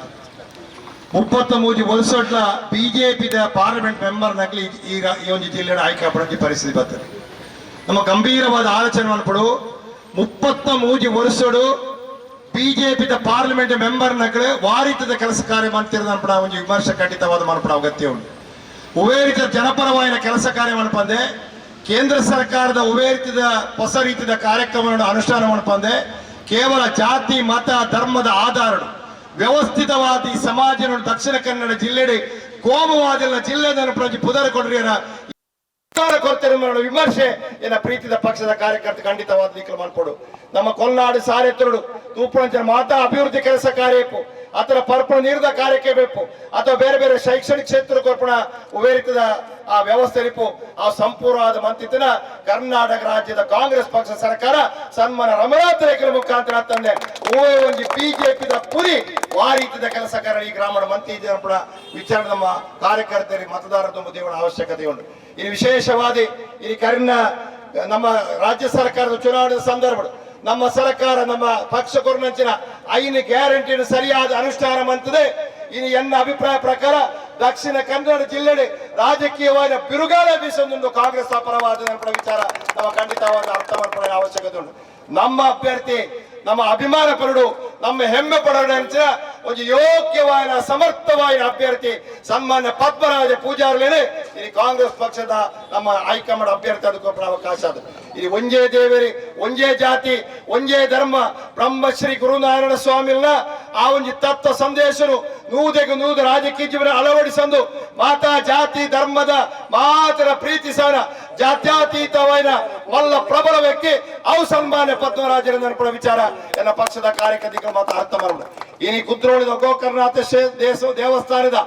ಮುಪ್ಪತ್ತ ಮೂಜಿ ವರ್ಷಡ್ಲ ಬಿಜೆಪಿದ ಪಾರ್ಲಿಮೆಂಟ್ ಮೆಂಬರ್ ನಗ್ಲಿ ಈಗ ಈ ಒಂದು ಜಿಲ್ಲೆಯ ಆಯ್ಕೆ ಪಡೋಕೆ ಪರಿಸ್ಥಿತಿ ಬರ್ತದೆ. ನಮ್ಮ ಗಂಭೀರವಾದ ಆಲೋಚನೆ ಮಾಡ್ಬಿಡು ಮುಪ್ಪತ್ತ ಮೂಜಿ ವರ್ಷಡು ಬಿಜೆಪಿದ ಪಾರ್ಲಿಮೆಂಟ್ ಮೆಂಬರ್ ನಕಳೆ ವಾರಿತದ ಕೆಲಸ ಕಾರ್ಯ ಮಾಡ್ತಿರೋದು ಒಂದು ವಿಮರ್ಶೆ ಖಂಡಿತವಾದ ಮನ್ಪಡ ಅಗತ್ಯ ಉಂಟು. ಉಭಯ ರೀತಿಯ ಜನಪರವಾದ ಕೆಲಸ ಕಾರ್ಯ ಮಾಡ್ಪಂದೆ ಕೇಂದ್ರ ಸರ್ಕಾರದ ಉಭಯ ರೀತಿಯ ಹೊಸ ರೀತಿಯ ಕಾರ್ಯಕ್ರಮಗಳನ್ನು ಅನುಷ್ಠಾನ ಮಾಡ್ಪಂದೆ ಕೇವಲ ಜಾತಿ, ಮತ, ಧರ್ಮದ ಆಧಾರ ವ್ಯವಸ್ಥಿತವಾದ ಸಮಾಜ ದಕ್ಷಿಣ ಕನ್ನಡ ಜಿಲ್ಲೆಡೆ ಕೋಮವಾದ ಜಿಲ್ಲೆ ಪ್ರತಿ ಪುದರ ಕೊಡ್ರಿಯರ ಕೊರತೆ ಮಾಡೋ ವಿಮರ್ಶೆ, ಏನ ಪ್ರೀತಿದ ಪಕ್ಷದ ಕಾರ್ಯಕರ್ತ ಖಂಡಿತವಾದ ನಿಖಲ ಮಾಡ್ಕೊಡು. ನಮ್ಮ ಕೊಲ್ನಾಡು ಸಾರೆತ್ತರುಡು ತೂಪುಣಂಚಿನ ಮಾತಾ ಅಭಿವೃದ್ಧಿ ಕೆಲಸ ಕಾರ್ಯಪ್ಪು ಅಥವಾ ಪರ್ಪಣ ನೀರದ ಕಾರ್ಯಕ್ಕೆ ಬೇಕು, ಅಥವಾ ಬೇರೆ ಬೇರೆ ಶೈಕ್ಷಣಿಕ ಕ್ಷೇತ್ರ ಕೊರ್ಪಣ ಉವೇರಿತದ ಆ ವ್ಯವಸ್ಥೆ ಇಪ್ಪು ಆ ಸಂಪೂರ್ಣವಾದ ಮಂತ್ರಿತನ ಕರ್ನಾಟಕ ರಾಜ್ಯದ ಕಾಂಗ್ರೆಸ್ ಪಕ್ಷ ಸರ್ಕಾರ ಸನ್ಮಾನ ರಮನಾಥರೇಖರ ಮುಖಾಂತರ ತಂದೆ. ಓ ಒಂದು ಬಿಜೆಪಿದ ಪುರಿ ವಾರೀತಿದ ಕೆಲಸ ಈ ಗ್ರಾಮದ ಮಂತ್ರಿ ಜನಪಡ ವಿಚಾರ ನಮ್ಮ ಕಾರ್ಯಕರ್ತರಿಗೆ ಮತದಾರರ ತುಂಬ ದೇವರ ಅವಶ್ಯಕತೆ ಉಂಟು ಇದು ವಿಶೇಷವಾದಿ ಈ ಕರ್ನ, ನಮ್ಮ ರಾಜ್ಯ ಸರ್ಕಾರದ ಚುನಾವಣೆ ಸಂದರ್ಭ ನಮ್ಮ ಸರ್ಕಾರ, ನಮ್ಮ ಪಕ್ಷ ಕೊರನಂಚಿನ ಐನ್ ಗ್ಯಾರಂಟಿ ಸರಿಯಾದ ಅನುಷ್ಠಾನ ಮಂತದೆ. ಇನ್ನು ಎನ್ನ ಅಭಿಪ್ರಾಯ ಪ್ರಕಾರ ದಕ್ಷಿಣ ಕನ್ನಡ ಜಿಲ್ಲೆಡೆ ರಾಜಕೀಯವಾದ ಬಿರುಗಾಳ ಬೀಸೊಂದು ಕಾಂಗ್ರೆಸ್ ಅಪರವಾದ ವಿಚಾರ ನಮ್ಮ ಖಂಡಿತವಾದ ಅರ್ಥ ಮಾಡ್ಕೊಳ್ಳೋ ಅವಶ್ಯಕತೆ ಉಂಟು. ನಮ್ಮ ಅಭ್ಯರ್ಥಿ ನಮ್ಮ ಅಭಿಮಾನ ಪರಡು, ನಮ್ಮ ಹೆಮ್ಮೆ ಪಡೋಣ ಒಂದು ಯೋಗ್ಯವಾದ, ಸಮರ್ಥವಾದ ಅಭ್ಯರ್ಥಿ, ಸನ್ಮಾನ್ಯ ಪದ್ಮರಾಜ ಪೂಜಾರ್ಲೇನೆ ಇಲ್ಲಿ ಕಾಂಗ್ರೆಸ್ ಪಕ್ಷದ ನಮ್ಮ ಹೈಕಮಾಂಡ್ ಅಭ್ಯರ್ಥಿ ಅದಕ್ಕೆ ಅವಕಾಶ ಅದು ಇಲ್ಲಿ ಒಂಜೇ ದೇವರಿ ಒಂಜೇ ಜಾತಿ ಒಂಜೇ ಧರ್ಮ, ಬ್ರಹ್ಮಶ್ರೀ ಗುರುನಾರಾಯಣ ಸ್ವಾಮಿನ ಆ ಒಂದು ತತ್ವ ಸಂದೇಶನು ನೂದೆಗೆ ನೂದು ರಾಜಕೀಯ ಜೀವನ ಅಳವಡಿಸಂದು ಮಾತಾ ಜಾತಿ ಧರ್ಮದ ಮಾತರ ಪ್ರೀತಿಸೋಣ ಜಾತ್ಯತೀತವಾದ ಮಲ್ಲ ಪ್ರಬಲ ವ್ಯಕ್ತಿ ಅವು ಸನ್ಮಾನ್ಯ ಪದ್ಮರಾಜರ ನೆನಪಿನ ವಿಚಾರ. ಎನ್ನ ಪಕ್ಷದ ಕಾರ್ಯಕರ್ತಿಗಳು ಮಾತ್ರ ಅರ್ಥ ಮಾಡೋಣ ಇನಿ ಕುದ್ರೋಳಿದ ಗೋಕರ್ನಾಥ ದೇಶ ದೇವಸ್ಥಾನದ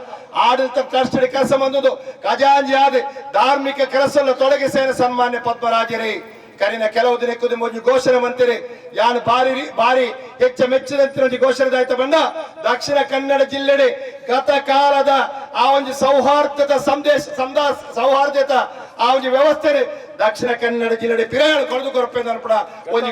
ಆಡಳಿತ ಟ್ರಸ್ಟ್ ಕೆಲಸ ಬಂದದ್ದು. ಖಜಾಂಜಿ ಆದ ಧಾರ್ಮಿಕ ಕೆಲಸ ತೊಡಗಿಸೇನೆ ಸನ್ಮಾನ್ಯ ಪದ್ಮರಾಜರೇ. ಕರಿನ ಕೆಲವು ದಿನಕ್ಕೂ ಮೊದಲು ಘೋಷಣೆ ಮಂತ್ರಿ ಯಾನು ಬಾರಿ ಬಾರಿ ಹೆಚ್ಚ ಮೆಚ್ಚಿದಂತೆ ಘೋಷಣೆ ಆಯ್ತು ಬಂದ ದಕ್ಷಿಣ ಕನ್ನಡ ಜಿಲ್ಲೆಡೆ ಗತ ಕಾಲದ ಆ ಒಂದು ಸೌಹಾರ್ದದ ಸಂದೇಶ ಸಂದಾ ಸೌಹಾರ್ದತ ಆ ಒಂದು ವ್ಯವಸ್ಥೆ ದಕ್ಷಿಣ ಕನ್ನಡ ಜಿಲ್ಲೆಡೆ ಪಿರಾಣ ಕೊರಪೆ ಕೂಡ ಒಂದು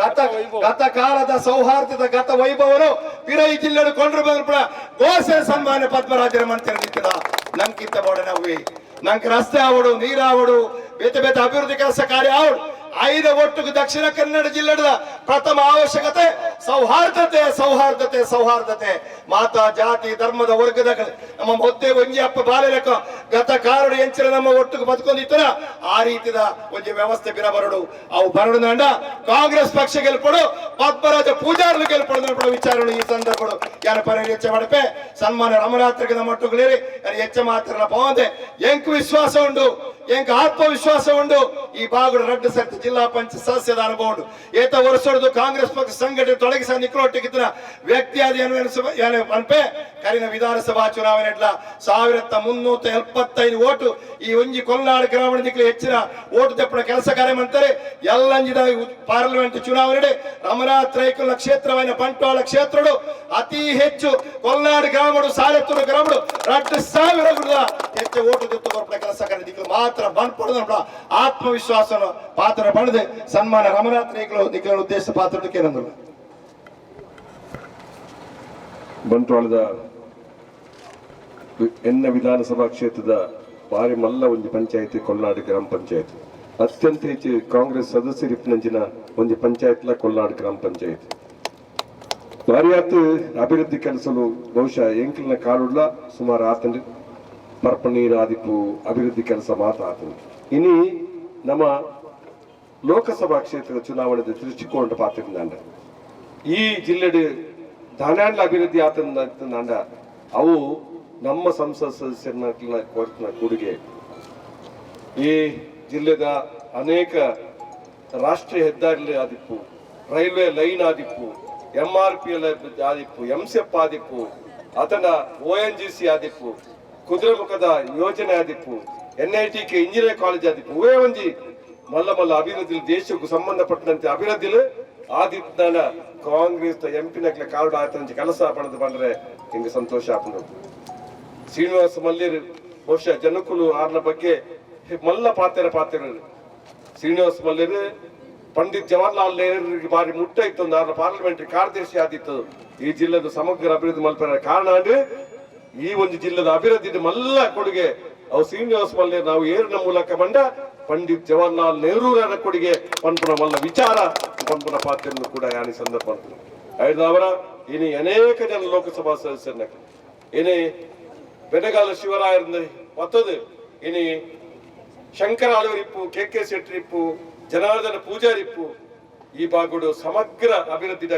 ಗತ ಗತ ಕಾಲದ ಸೌಹಾರ್ದದ ಗತ ವೈಭವನು ಪಿರೈ ಜಿಲ್ಲೆಡೆ ಕೊಂಡ್ರು ಕೂಡ ಘೋಷಣೆ ಸನ್ಮಾನ್ಯ ಪದ್ಮರಾಜರ ಮಂತ್ರಿ ನಿಂತಿದ ನಂಕಿತ್ತ ಬೋಡ ನಾವು ನಂಗೆ ರಸ್ತೆ ಆವಡು ನೀರಾವಡು ಬೇತೆ ಬೇತೆ ಅಭಿವೃದ್ಧಿ ಕೆಲಸ ಕಾರ್ಯ ಆವಡು. ಐದು ಒಟ್ಟು ದಕ್ಷಿಣ ಕನ್ನಡ ಜಿಲ್ಲೆದ ಪ್ರಥಮ ಅವಶ್ಯಕತೆ ಸೌಹಾರ್ದತೆ ಸೌಹಾರ್ದತೆ ಸೌಹಾರ್ದತೆ. ಮಾತಾ ಜಾತಿ ಧರ್ಮದ ವರ್ಗದ ನಮ್ಮ ಮೊದ್ದೆ ಒಂಜಿ ಅಪ್ಪ ಬಾಲೆ ಲೆಕ್ಕ ಗತ ಕಾರಣ ಎಂಚಿನ ನಮ್ಮ ಒಟ್ಟಿಗೆ ಬದುಕೊಂಡಿತ್ತರ ಆ ರೀತಿದ ಒಂಜಿ ವ್ಯವಸ್ಥೆ ಬಿರಬರಡು. ಅವು ಬರಡು ನಂಡ ಕಾಂಗ್ರೆಸ್ ಪಕ್ಷ ಗೆಲ್ಪಡು, ಪದ್ಮರಾಜ ಪೂಜಾರ್ಲು ಗೆಲ್ಪಡು ವಿಚಾರಗಳು ಈ ಸಂದರ್ಭಗಳು. ಯಾರ ಪರ ಹೆಚ್ಚ ಮಾಡಪೆ ಸನ್ಮಾನ ರಮರಾತ್ರಿಗೆ ನಮ್ಮ ಯಾರು ಹೆಚ್ಚ ಮಾತ್ರ ಎಂಕ್ ವಿಶ್ವಾಸ ಉಂಟು. ಎಂಕ್ ಆತ್ಮವಿಶ್ವಾಸ ಉಂಡು ಈ ಬಾಗುಡು ರಡ್ಡ ಸರ್ತಿ ಜಿಲ್ಲಾ ಪಂಚಾಯತ್ ಸದಸ್ಯದ ಅನುಭವ ಉಂಟು ಏತ ವರ್ಷದ್ದು ಕಾಂಗ್ರೆಸ್ ಪಕ್ಷ ಸಂಘಟನೆ ತೊಡಗಿಸ ನಿಕ್ಲೊಟ್ಟಿಗಿದ್ದ ವ್ಯಕ್ತಿ ಆದ ಏನು ಅನ್ಪೆ, ಕರಿನ ವಿಧಾನಸಭಾ ಚುನಾವಣೆ ಇಡ್ಲ ಸಾವಿರದ ಮುನ್ನೂತ ಎಪ್ಪತ್ತೈದು ಓಟು ಈ ಒಂಜಿ ಕೊಲ್ನಾಡು ಗ್ರಾಮೀಣ ದಿಕ್ಕಲು ಹೆಚ್ಚಿನ ಓಟು ತೆಪ್ಪಣ ಕೆಲಸ ಕಾರ್ಯ ಮಾಡ್ತಾರೆ ಎಲ್ಲಂಜಿದ ಪಾರ್ಲಿಮೆಂಟ್ ಚುನಾವಣೆ ರಮನಾಥ್ ರೈಕುಲ ಕ್ಷೇತ್ರವೈನ ಬಂಟ್ವಾಳ ಕ್ಷೇತ್ರಡು. ಅತಿ ಹೆಚ್ಚು ಕೊಲ್ನಾಡು ಗ್ರಾಮಡು, ಸಾಲೆತ್ತೂರು ಗ್ರಾಮಡು, ರಡ್ಡು ಸಾವಿರ ಹೆಚ್ಚು ಓಟು ಕೊರಪಡ ಕೆಲಸ ಕಾರ್ಯ ದಿಕ್ಕಲು ಮಾತ್ರ ಬಂದ್ಪಡು ನಮ್ಮ ಆತ್ಮವಿಶ್ವಾಸನ ಪಾತ್ರ ಬಣದೆ ಸನ್ಮಾನ ರಮನಾಥ್ ನಿಖರ ಉದ್ದೇಶ ಪಾತ್ರ ಕೇಂದ್ರ ಬಂಟ್ವಾಳದ ಎನ್ನ ವಿಧಾನಸಭಾ ಕ್ಷೇತ್ರದ ಬಾರಿ ಮಲ್ಲ ಒಂದು ಪಂಚಾಯತಿ, ಕೊಲ್ನಾಡು ಗ್ರಾಮ ಪಂಚಾಯತ್. ಅತ್ಯಂತ ಹೆಚ್ಚು ಕಾಂಗ್ರೆಸ್ ಸದಸ್ಯರಿಪ್ಪಿನಂಚಿನ ಒಂದು ಪಂಚಾಯತ್ಲ, ಕೊಲ್ನಾಡು ಗ್ರಾಮ ಪಂಚಾಯತ್. ಬಾರಿ ಅಭಿವೃದ್ಧಿ ಕೆಲಸಲು ಬಹುಶಃ ಎಂಕಿಲಿನ ಕಾಲುಡ್ಲ ಸುಮಾರು ಆತಂಡು ಪರ್ಪ ನೀರು ಆದಿಪ್ಪು ಅಭಿವೃದ್ಧಿ ಕೆಲಸ ಮಾತ್ರ ಆತಂಡು ಇನಿ ನಮ್ಮ ಲೋಕಸಭಾ ಕ್ಷೇತ್ರದ ಚುನಾವಣೆದ ದೃಷ್ಟಿಕೋನ ಪಾತ್ರ ಈ ಜಿಲ್ಲೆಡು ಧಾನ್ಯಾಂಡ್ಲ ಅಭಿವೃದ್ಧಿ ಆತಂದ ಅವು ನಮ್ಮ ಸಂಸದ ಸದಸ್ಯರನ್ನ ಕೊರತಿನ ಕೊಡುಗೆ. ಈ ಜಿಲ್ಲೆದ ಅನೇಕ ರಾಷ್ಟ್ರೀಯ ಹೆದ್ದಾರಿ ಆದಿಪ್ಪು ರೈಲ್ವೆ ಲೈನ್ ಆದಿಪ್ಪು ಎಂ ಆರ್ ಪಿ ಎಲ್ ಆದಿಪ್ಪು ಎಂ ಎಫ್ ಆದಿಪ್ಪು ಅದನ್ನ ಒ ಎನ್ ಜಿ ಸಿ ಆದಿಪ್ಪು ಕುದುರೆಮುಖದ ಯೋಜನೆ ಆದಿಪ್ಪು N I T K engineering college ಆದಿಪ್ಪು ಉವೇ ಒಂಜಿ ಮಲ್ಲ ಮಲ್ಲ ಅಭಿವೃದ್ಧಿ ದೇಶಕ್ಕೂ ಸಂಬಂಧಪಟ್ಟಂತೆ ಅಭಿವೃದ್ಧಿಲು ಆದಿತ್ಯನ ಕಾಂಗ್ರೆಸ್ ಎಂಪಿನಕ್ಲೆ ಕಾರ್ಡ್ ಆಯ್ತು ಕೆಲಸ ಪಡೆದು ಬಂದ್ರೆ ಹಿಂಗೆ ಸಂತೋಷ ಆಪುಂಡು ಶ್ರೀನಿವಾಸ ಮಲ್ಲಿರ್ ಬಹುಶಃ ಜನಕುಲು ಆರ್ನ ಬಗ್ಗೆ ಮಲ್ಲ ಪಾತ್ರ ಪಾತ್ರ ಶ್ರೀನಿವಾಸ ಮಲ್ಲಿರ್, ಪಂಡಿತ್ ಜವಾಹರ್ಲಾಲ್ ನೆಹರು ಬಾರಿ ಮುಟ್ಟ ಇತ್ತು ಆರ್ನ ಪಾರ್ಲಿಮೆಂಟರಿ ಕಾರ್ಯದರ್ಶಿ ಆದಿತ್ತು. ಈ ಜಿಲ್ಲೆದು ಸಮಗ್ರ ಅಭಿವೃದ್ಧಿ ಮಲ್ಪರ ಕಾರಣ ಅಂದ್ರೆ ಈ ಒಂದು ಜಿಲ್ಲೆದ ಅಭಿವೃದ್ಧಿ ಮಲ್ಲ ಕೊಡುಗೆ ಅವು ಶ್ರೀನಿವಾಸ ಮಲ್ಲೆ ನಾವು ಏರಿನ ಮೂಲಕ ಬಂದ ಪಂಡಿತ್ ಜವಾಹರ್ಲಾಲ್ ನೆಹರೂರರ ಕೊಡುಗೆ ಪನ್ಪುನ ಮಲ್ಲ ವಿಚಾರ, ಪನ್ಪುನ ಪಾತ್ರವನ್ನು ಕೂಡ ಯಾನಿ ಸಂದರ್ಭ ಐದು ಅವರ ಇನಿ ಅನೇಕ ಜನ ಲೋಕಸಭಾ ಸದಸ್ಯರನ್ನ ಇನಿ ಬೆನಗಾಲ ಶಿವರಾಯರಿಂದ ಮತ್ತದು ಇನಿ ಶಂಕರ ಆಳುವರಿಪ್ಪು ಕೆ ಕೆ ಶೆಟ್ಟರಿಪ್ಪು, ಜನಾರ್ದನ ಪೂಜಾರಿಪ್ಪು, ಈ ಬಾಗುಡು ಸಮಗ್ರ ಅಭಿವೃದ್ಧಿ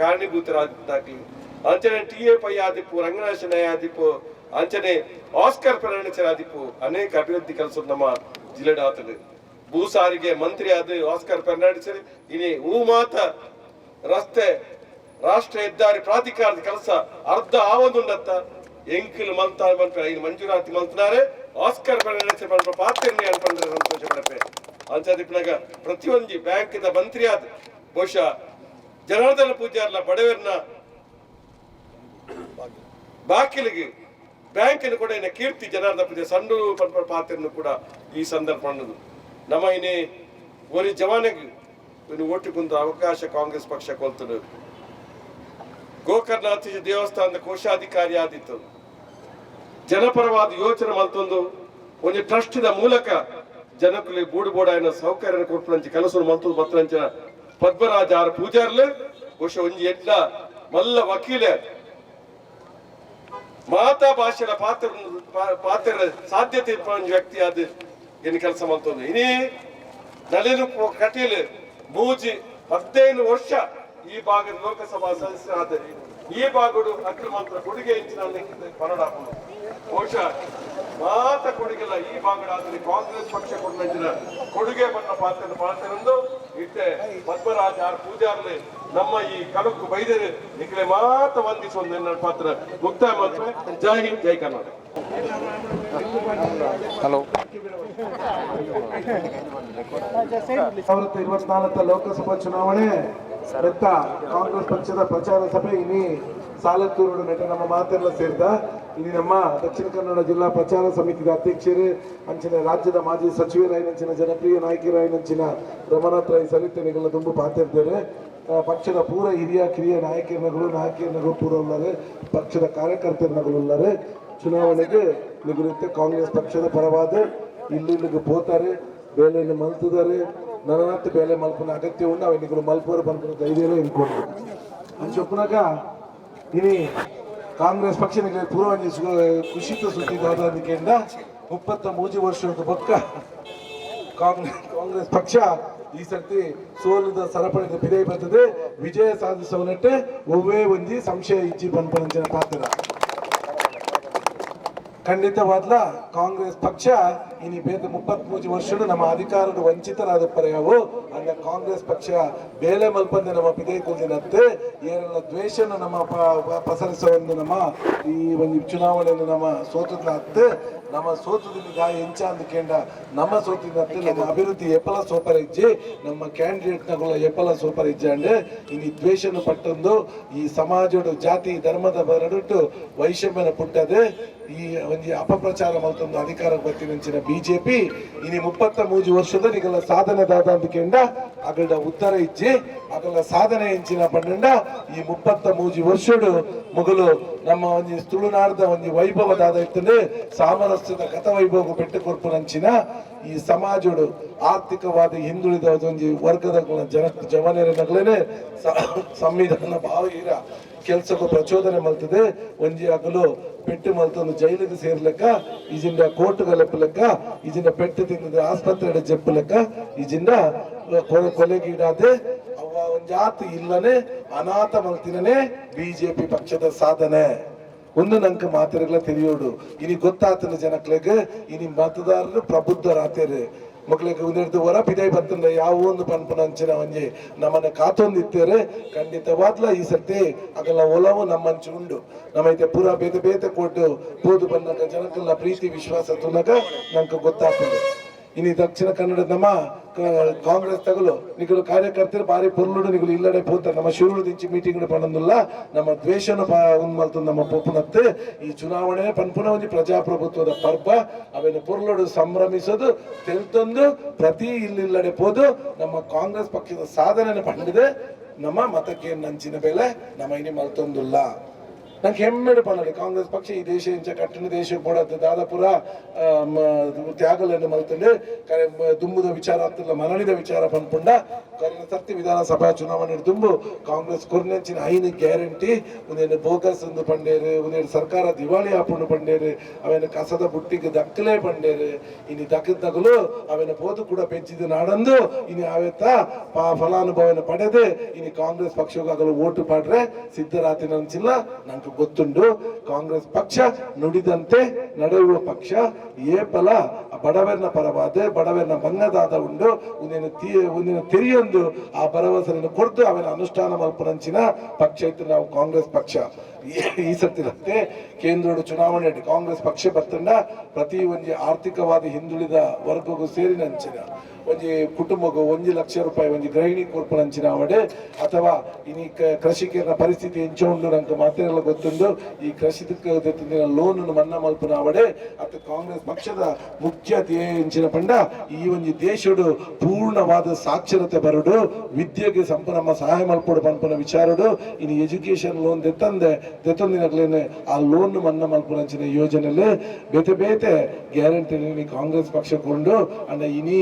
ಕಾರಣೀಭೂತರಾಗಿದ್ದಾಗ್ಲಿ ಅಂಚನೆ ಟಿ ಎ ಪೈ ಆದಿಪ್ಪು ರಂಗನಾಥ ಆದಿಪ್ಪು ಅಂಚನೆ ಆಸ್ಕರ್ ಪರಿಣಚರ ಆದಿಪ್ಪು ಅನೇಕ ಅಭಿವೃದ್ಧಿ ಕೆಲಸ ನಮ್ಮ ಜಿಲ್ಲೆಡ ಆತದು ಭೂ ಸಾರಿಗೆ ಮಂತ್ರಿ ಆದ ಆಸ್ಕರ್ ಫರ್ನಾಂಡಿಸ್ ಇನಿ ಹೂ ಮಾತ ರಸ್ತೆ, ರಾಷ್ಟ್ರ ಹೆದ್ದಾರಿ ಪ್ರಾಧಿಕಾರದ ಕೆಲಸ ಅರ್ಧ ಆವೊಂದುಂಡತ್ತ ಎಂಕಿಲ್ ಮಲ್ತ ಐದು ಮಂಜೂರಾತಿ ಮಲ್ತನಾರೆ ಆಸ್ಕರ್ ಫರ್ನಾಂಡಿಸ್ ಪಾತ್ರ ಸಂತೋಷ ಪಡಪೆ ಅಂಚಾದಿಪ್ಪನಾಗ ಪ್ರತಿಯೊಂದು ಬ್ಯಾಂಕಿನ ಮಂತ್ರಿ ಆದ ಬಹುಶಃ ಜನಾರ್ದನ ಪೂಜಾರ್ಲ ಬಡವರನ್ನ ಬಾಕಿಲಿಗೆ ಬ್ಯಾಂಕಿನ ಕೂಡ ಇನ್ನ ಕೀರ್ತಿ ಜನಾರ್ದನ ಪೂಜೆ, ಸಣ್ಣ ಪಾತ್ರನು ಕೂಡ ಈ ಸಂದರ್ಭ ನಮ್ಮ ಇನ್ನೇ ಒರಿ ಜವಾನಿಗೆ ಇನ್ನು ಕುಂದ ಅವಕಾಶ ಕಾಂಗ್ರೆಸ್ ಪಕ್ಷ ಕೊಲ್ತದೆ. ಗೋಕರ್ಣಾಥೀಶ ದೇವಸ್ಥಾನದ ಕೋಶಾಧಿಕಾರಿ ಆದಿತ್ತು. ಜನಪರವಾದ ಯೋಚನೆ ಮಲ್ತೊಂದು. ಒಂದು ಟ್ರಸ್ಟಿನ ಮೂಲಕ ಜನಕ್ಕೆ ಬೂಡು ಬೋಡಾಯನ ಸೌಕರ್ಯ ಕೊಟ್ಟು ಕೆಲಸ ಮಲ್ತೊಂದು ಬತ್ತಂಚಿನ ಪದ್ಮರಾಜ ಆರ್ ಪೂಜಾರ್ಲೆ, ಬಹುಶಃ ಒಂಜಿ ಎಡ್ಲ ಮಲ್ಲ ವಕೀಲೆ ಮಾತಾ ಭಾಷೆಯ ಪಾತ್ರ ಪಾತ್ರ, ಸಾಧ್ಯತೆ ವ್ಯಕ್ತಿ ಆದ ಏನು ಕೆಲಸ ಮಾಡ್ತದೆ ಇನಿ ನಲಿನು ಕಟೀಲ್ ಮೂಜಿ ಹದಿನೈದು ವರ್ಷ ಈ ಭಾಗದ ಲೋಕಸಭಾ ಸದಸ್ಯರಾದ ಈ ಭಾಗಡು ಮಾತ್ರ ಕೊಡುಗೆ ಹೆಚ್ಚಿನ ಕನ್ನಡ ಬಹುಶಃ ಮಾತ್ರ ಕೊಡುಗೆಲ್ಲ ಈ ಆದ್ರೆ ಕಾಂಗ್ರೆಸ್ ಪಕ್ಷ ಕೊಡುಗೆ ಬಣ್ಣ ಪಾತ್ರ ಮಾಡ್ತಾರೆಂದು ಇಟ್ಟೆ ಪದ್ಮರಾಜ ಆರ್ ಆಗಲಿ ನಮ್ಮ ಈ ಕಡಕು ಬೈದರೆ ನಿಖಲೆ ಮಾತ್ರ ವಂದಿಸುವ ನನ್ನ ಪಾತ್ರ. ಮುಕ್ತಾಯ ಮಾತ್ರ ಜೈ ಹಿಂದ್ ಜೈ ಕರ್ನಾಟಕ. ಸಾವಿರದ ಇಪ್ಪತ್ನಾಲ್ಕ ಲೋಕಸಭಾ ಚುನಾವಣೆ. ಕಾಂಗ್ರೆಸ್ ಪಕ್ಷದ ಪ್ರಚಾರ ಸಭೆ ಇನಿ ಸಾಲತ್ತೂರು ನಟ ನಮ್ಮ ಮಾತೆಲ್ಲ ಸೇರಿದ ಇಲ್ಲಿ ನಮ್ಮ ದಕ್ಷಿಣ ಕನ್ನಡ ಜಿಲ್ಲಾ ಪ್ರಚಾರ ಸಮಿತಿಯ ಅಧ್ಯಕ್ಷರೇ ಅಂಚಿನ ರಾಜ್ಯದ ಮಾಜಿ ಸಚಿವರಾಯಿನಂಚಿನ ಜನಪ್ರಿಯ ನಾಯಕಿರಾಯಿನಂಚಿನ ರಮನಾಥ್ ರಾಯ್ ಸಲಿತನಿಗೆಲ್ಲ ತುಂಬ ಪಾತಿರ್ತಾರೆ ಪಕ್ಷದ ಪೂರ ಹಿರಿಯ ಕಿರಿಯ ನಾಯಕಿಯರುಗಳು ನಾಯಕಿಯರುಗಳು ಪೂರ ಉಳ್ಳಾರೆ. ಪಕ್ಷದ ಕಾರ್ಯಕರ್ತರನ್ನಗಳು ಉಳ್ಳಾರೆ. ಚುನಾವಣೆಗೆ ನಿಗುರುತ್ತೆ ಕಾಂಗ್ರೆಸ್ ಪಕ್ಷದ ಪರವಾದ ಇಲ್ಲಿ ಇಲ್ಲಿಗೆ ಪೋತಾರೆ ಬೇಲೆಯಲ್ಲಿ ಮಲತಿದ್ದಾರೆ. ನನನತ್ತು ಬೇಳೆ ಮಲ್ಪನ ಅಗತ್ಯ ಉಂಡು ಅವ ಇನ್ನಿಗಳು ಮಲ್ಪೋರು ಪನ್ಪನ ಧೈರ್ಯಲೇ ಇಂಕೊಂಡು అని చెప్పినాక ఇని ಕಾಂಗ್ರೆಸ್ ಪಕ್ಷ ನಿಮಗೆ ಪೂರ್ವಂಜಿ ಖುಷಿತ ಸುದ್ದಿ ದಾದಾದಿಕೆಂದ ಮುಪ್ಪತ್ತ ಮೂಜಿ ವರ್ಷದ ಪಕ್ಕ ಕಾಂಗ್ರೆಸ್ ಕಾಂಗ್ರೆಸ್ ಪಕ್ಷ ಈ ಸರ್ತಿ ಸೋಲದ ಸರಪಳಿದ ಬಿದೈ ಬರ್ತದೆ ವಿಜಯ ಸಾಧಿಸುವನಟ್ಟೆ ಒವ್ವೇ ಒಂಜಿ ಸಂಶಯ ಇಜ್ಜಿ ಪನ್ಪನಂಚಿನ ಪಾತ್ರ ಖಂಡಿತವಾದ್ಲ ಕಾಂಗ್ರೆಸ್ ಪಕ್ಷ ಇನಿ ಬೇದ ಮುಪ್ಪತ್ ಮೂರು ವರ್ಷಗಳು ನಮ್ಮ ಅಧಿಕಾರದ ವಂಚಿತರಾದ ಪರ್ಯಾವು ಅಂದ ಕಾಂಗ್ರೆಸ್ ಪಕ್ಷ ಬೇಲೆ ಮಲ್ಪಂದೆ ನಮ್ಮ ಪಿದೇ ಕುಲ್ದಿನಂತೆ ಏನೆಲ್ಲ ದ್ವೇಷನ ನಮ್ಮ ಪಸರಿಸುವ ಒಂದು ನಮ್ಮ ಈ ಒಂದು ಚುನಾವಣೆಯನ್ನು ನಮ್ಮ ಸೋತದ ನಮ್ಮ ಸೋತದಲ್ಲಿ ಗಾಯ ಎಂಚ ಅಂದ್ಕೇಂಡ ನಮ್ಮ ಸೋತಿನ ನಮ್ಮ ಅಭಿವೃದ್ಧಿ ಎಪ್ಪಲ ಸೋಪರ ಇಜ್ಜಿ ನಮ್ಮ ಕ್ಯಾಂಡಿಡೇಟ್ ನಗಳ ಎಪ್ಪಲ ಸೋಪರ ಇಜ್ಜಂಡೆ ಇನಿ ದ್ವೇಷನ ಪಟ್ಟೊಂದು ಈ ಸಮಾಜದ ಜಾತಿ ಧರ್ಮದ ಬರಡುಟ್ಟು ವೈಷಮ್ಯನ ಪುಟ್ಟದೆ ಈ ಒಂದು ಅಪಪ್ರಚಾರ ಮಲ್ತೊಂದು ಅಧಿಕಾರ ಬರ್ತಿನಂಚಿನ ಬಿಜೆಪಿ ಇನಿ ಮುಪ್ಪತ್ತ ಮೂಜಿ ವರ್ಷದ ನಿಗಲ ಸಾಧನೆ ದಾದ ಅಂದ್ಕೆಂಡ ಅಗಲ ಉತ್ತರ ಇಜ್ಜಿ ಅಗಲ ಸಾಧನೆ ಎಂಚಿನ ಪಂಡ ಈ ಮುಪ್ಪತ್ತ ಮೂಜಿ ವರ್ಷಡು ಮೊಗಲು ನಮ್ಮ ಒಂದು ತುಳುನಾಡದ ಒಂದು ವೈಭವದಾದ ಇರ್ತದೆ ಸಾಮರಸ್ಯದ ಗತ ವೈಭವ ಪೆಟ್ಟು ಕೊರ್ಪುನಂಚಿನ ಈ ಸಮಾಜಡು ಆರ್ಥಿಕವಾದ ಹಿಂದುಳಿದ ಒಂದು ವರ್ಗದ ಜನ ಜವನರನಗಳೇನೆ ಸಂವಿಧಾನ ಭಾವೀರ ಕೆಲ್ಸಕ್ಕೂ ಪ್ರಚೋದನೆ ಮಲ್ತದೆ. ಒಂಜಿ ಆಗಲು ಪೆಟ್ಟು ಮಲ್ತೊಂದು ಜೈಲಿಗೆ ಸೇರ್ಲೆಕ್ಕ ಇಜಿಂದ ಕೋರ್ಟ್ಗೆ ಲೆಪ್ಪಲೆಕ್ಕ ಇಜಿಂದ ಪೆಟ್ಟು ತಿಂದ ಆಸ್ಪತ್ರೆ ಜಪ್ಪಲಕ್ಕ ಇಜಿಂದ ಕೊಲೆ, ಕೊಲೆಗೀಡಾದೆ ಅವ ಒಂಜಾತು ಇಲ್ಲನೆ, ಅನಾಥ ಮಲ್ತಿನೇ ಬಿಜೆಪಿ ಪಕ್ಷದ ಸಾಧನೆ. ಒಂದು ನಂಕ ಮಾತಿರಗಳ ತಿಳಿಯೋಡು. ಇನಿ ಗೊತ್ತಾತನ ಜನಕ್ಲೆಗ್, ಇನಿ ಮತದಾರರು ಪ್ರಬುದ್ಧರಾತೇರು. ಮಕ್ಕಳಿಗೆ ಒಂದೆರಡು ವರ ಪಿದೈ ಬರ್ತಿಲ್ಲ ಯಾವ ಒಂದು ಪನ್ಪನ ಅಂಚಿನ ಒಂಜಿ ನಮ್ಮನ್ನ ಕಾತೊಂದಿತ್ತೇರೆ ಖಂಡಿತವಾದ್ಲ ಈ ಸರ್ತಿ ಅಗಲ ಒಲವು ನಮ್ಮಂಚು ಉಂಡು ನಮ್ಮೈತೆ ಪೂರ ಬೇತೆ ಬೇತೆ ಕೊಟ್ಟು ಬೋದು ಬಂದಾಗ ಜನಕ್ಕೆಲ್ಲ ಪ್ರೀತಿ, ವಿಶ್ವಾಸ ತುನಗ ನಂಗೆ ಗೊತ್ತಾಗ್ತದೆ. ಇನ್ನು ದಕ್ಷಿಣ ಕನ್ನಡ ನಮ್ಮ ಕಾಂಗ್ರೆಸ್ ತಗಲು ನಿಗಳು ಕಾರ್ಯಕರ್ತರು ಬಾರಿ ಪೊರ್ಲುಡು ನಿಗಳು ಇಲ್ಲಡೆ ಪೋತ ನಮ್ಮ ಶಿವರು ದಿಂಚಿ ಮೀಟಿಂಗ್ ಪಣಂದಿಲ್ಲ ನಮ್ಮ ದ್ವೇಷನ ಉನ್ಮಲ್ತು ನಮ್ಮ ಪೊಪ್ಪುನತ್ತೆ. ಈ ಚುನಾವಣೆ ಪನ್ಪುನ ಒಂದು ಪ್ರಜಾಪ್ರಭುತ್ವದ ಪರ್ವ ಅವೇನು ಪೊರ್ಲುಡು ಸಂಭ್ರಮಿಸೋದು ತೆಲ್ತಂದು ಪ್ರತಿ ಇಲ್ಲಿಲ್ಲಡೆ ಪೋದು, ನಮ್ಮ ಕಾಂಗ್ರೆಸ್ ಪಕ್ಷದ ಸಾಧನೆ ಪಂಡಿದೆ. ನಮ್ಮ ಮತಕ್ಕೆ ನಂಚಿನ ಬೆಲೆ, ನಮ್ಮ ಇನಿ ಮಲ್ತೊಂದಿಲ್ಲ. ನಂಗೆ ಹೆಮ್ಮೆಡು ಪಡಲಿ ಕಾಂಗ್ರೆಸ್ ಪಕ್ಷ ಈ ದೇಶ ಇಂಚ ಕಟ್ಟಿನ ದೇಶ ಕೊಡತ್ತೆ ದಾದಾಪುರ ತ್ಯಾಗಲೆಂದು ಮಲ್ತಂಡೆ, ಕರೆ ದುಂಬುದ ವಿಚಾರ ಮರಳಿದ ವಿಚಾರ ಪನ್ಪುಂಡ, ಕರಿನ ಸರ್ತಿ ವಿಧಾನಸಭಾ ಚುನಾವಣೆ ದುಂಬು ಕಾಂಗ್ರೆಸ್ ಕೊರ್ನೆಂಚಿನ ಐನಿ ಗ್ಯಾರಂಟಿ ಒಂದೇನು ಬೋಗಸ್ ಒಂದು ಪಂಡೇರು ಒಂದೇನು ಸರ್ಕಾರ ದಿವಾಳಿ ಹಾಪುಂಡು ಪಂಡೇರು, ಅವೇನು ಕಸದ ಬುಟ್ಟಿಗೆ ದಕ್ಕಲೇ ಪಂಡೇರು ಇನ್ನು ದಕ್ಕದಗಲು ಅವೇನು ಬೋದು ಕೂಡ ಪೆಂಚಿದ ನಾಡಂದು ಇನ್ನು ಅವೆತ್ತ ಫಲಾನುಭವನ ಪಡೆದು ಇನ್ನು ಕಾಂಗ್ರೆಸ್ ಪಕ್ಷವಾಗಲು ಓಟು ಪಾಡ್ರೆ ಸಿದ್ಧರಾತಿನ ಅನ್ಸಿಲ್ಲ ನಂಗೆ ಗೊತ್ತುಂಡು, ಕಾಂಗ್ರೆಸ್ ಪಕ್ಷ ನುಡಿದಂತೆ ನಡೆಯುವ ಪಕ್ಷ ಏಪಲ ಬಡವರನ್ನ ಪರವಾದ ಬಡವರನ್ನ ಬಂಗದಾದ ಉಂಡು, ಒಂದಿನ ತೀ, ಒಂದಿನ ತಿರಿಯೊಂದು ಆ ಭರವಸೆಯನ್ನು ಕೊಡ್ತು ಅವನ ಅನುಷ್ಠಾನ ಮಲ್ಪನಂಚಿನ ಪಕ್ಷ ಇತ್ತು ನಾವು ಕಾಂಗ್ರೆಸ್ ಪಕ್ಷ. ಈ- ಸತ್ತಿದಂತೆ ಕೇಂದ್ರದ ಚುನಾವಣೆ ಕಾಂಗ್ರೆಸ್ ಪಕ್ಷ ಬರ್ತಂಡ ಪ್ರತಿ ಒಂದು ಆರ್ಥಿಕವಾದ ಹಿಂದುಳಿದ ವರ್ಗಗೂ ಸೇರಿನಂಚಿನ. ಒಂಜಿ ಕುಟುಂಬಕ್ಕೆ ಒಂಜಿ ಲಕ್ಷ ರೂಪಾಯಿ ಒಂಜಿ ಗೃಹಿಣಿ ಕೊರ್ಪನಂಚಿನ ಅವಡೆ ಅಥವಾ ಇನಿ ಕೃಷಿಕರ ಪರಿಸ್ಥಿತಿ ಎಂಚ ಉಂಡು ನಂಗೆ ಮಾತೆಲ್ಲ ಗೊತ್ತುಂಡು. ಈ ಕೃಷಿ ಲೋನ್ ಮನ್ನಾ ಮಲ್ಪನ ಅವಡೆ ಅತ್ತ ಕಾಂಗ್ರೆಸ್ ಪಕ್ಷದ ಮುಖ್ಯ ಎಂಚಿನ ಪಂಡ, ಈ ಒಂಜಿ ದೇಶಡು ಪೂರ್ಣವಾದ ಸಾಕ್ಷರತೆ ಬರಡು. ವಿದ್ಯೆಗೆ ಸಂಪ ನಮ್ಮ ಸಹಾಯ ಮಲ್ಪಡು ಪನ್ಪನ ವಿಚಾರಡು. ಇನಿ ಎಜುಕೇಶನ್ ಲೋನ್ ದೆತ್ತಂದೆ, ದೆತ್ತೊಂದಿನಗ್ಲೇನೆ ಆ ಲೋನ್ ಮನ್ನಾ ಮಲ್ಪುನಂಚಿನ ಯೋಜನೆಲೆ. ಬೇತೆ ಬೇತೆ ಗ್ಯಾರಂಟಿ ಕಾಂಗ್ರೆಸ್ ಪಕ್ಷ ಕೊಂಡು ಅಂಡ ಇನಿ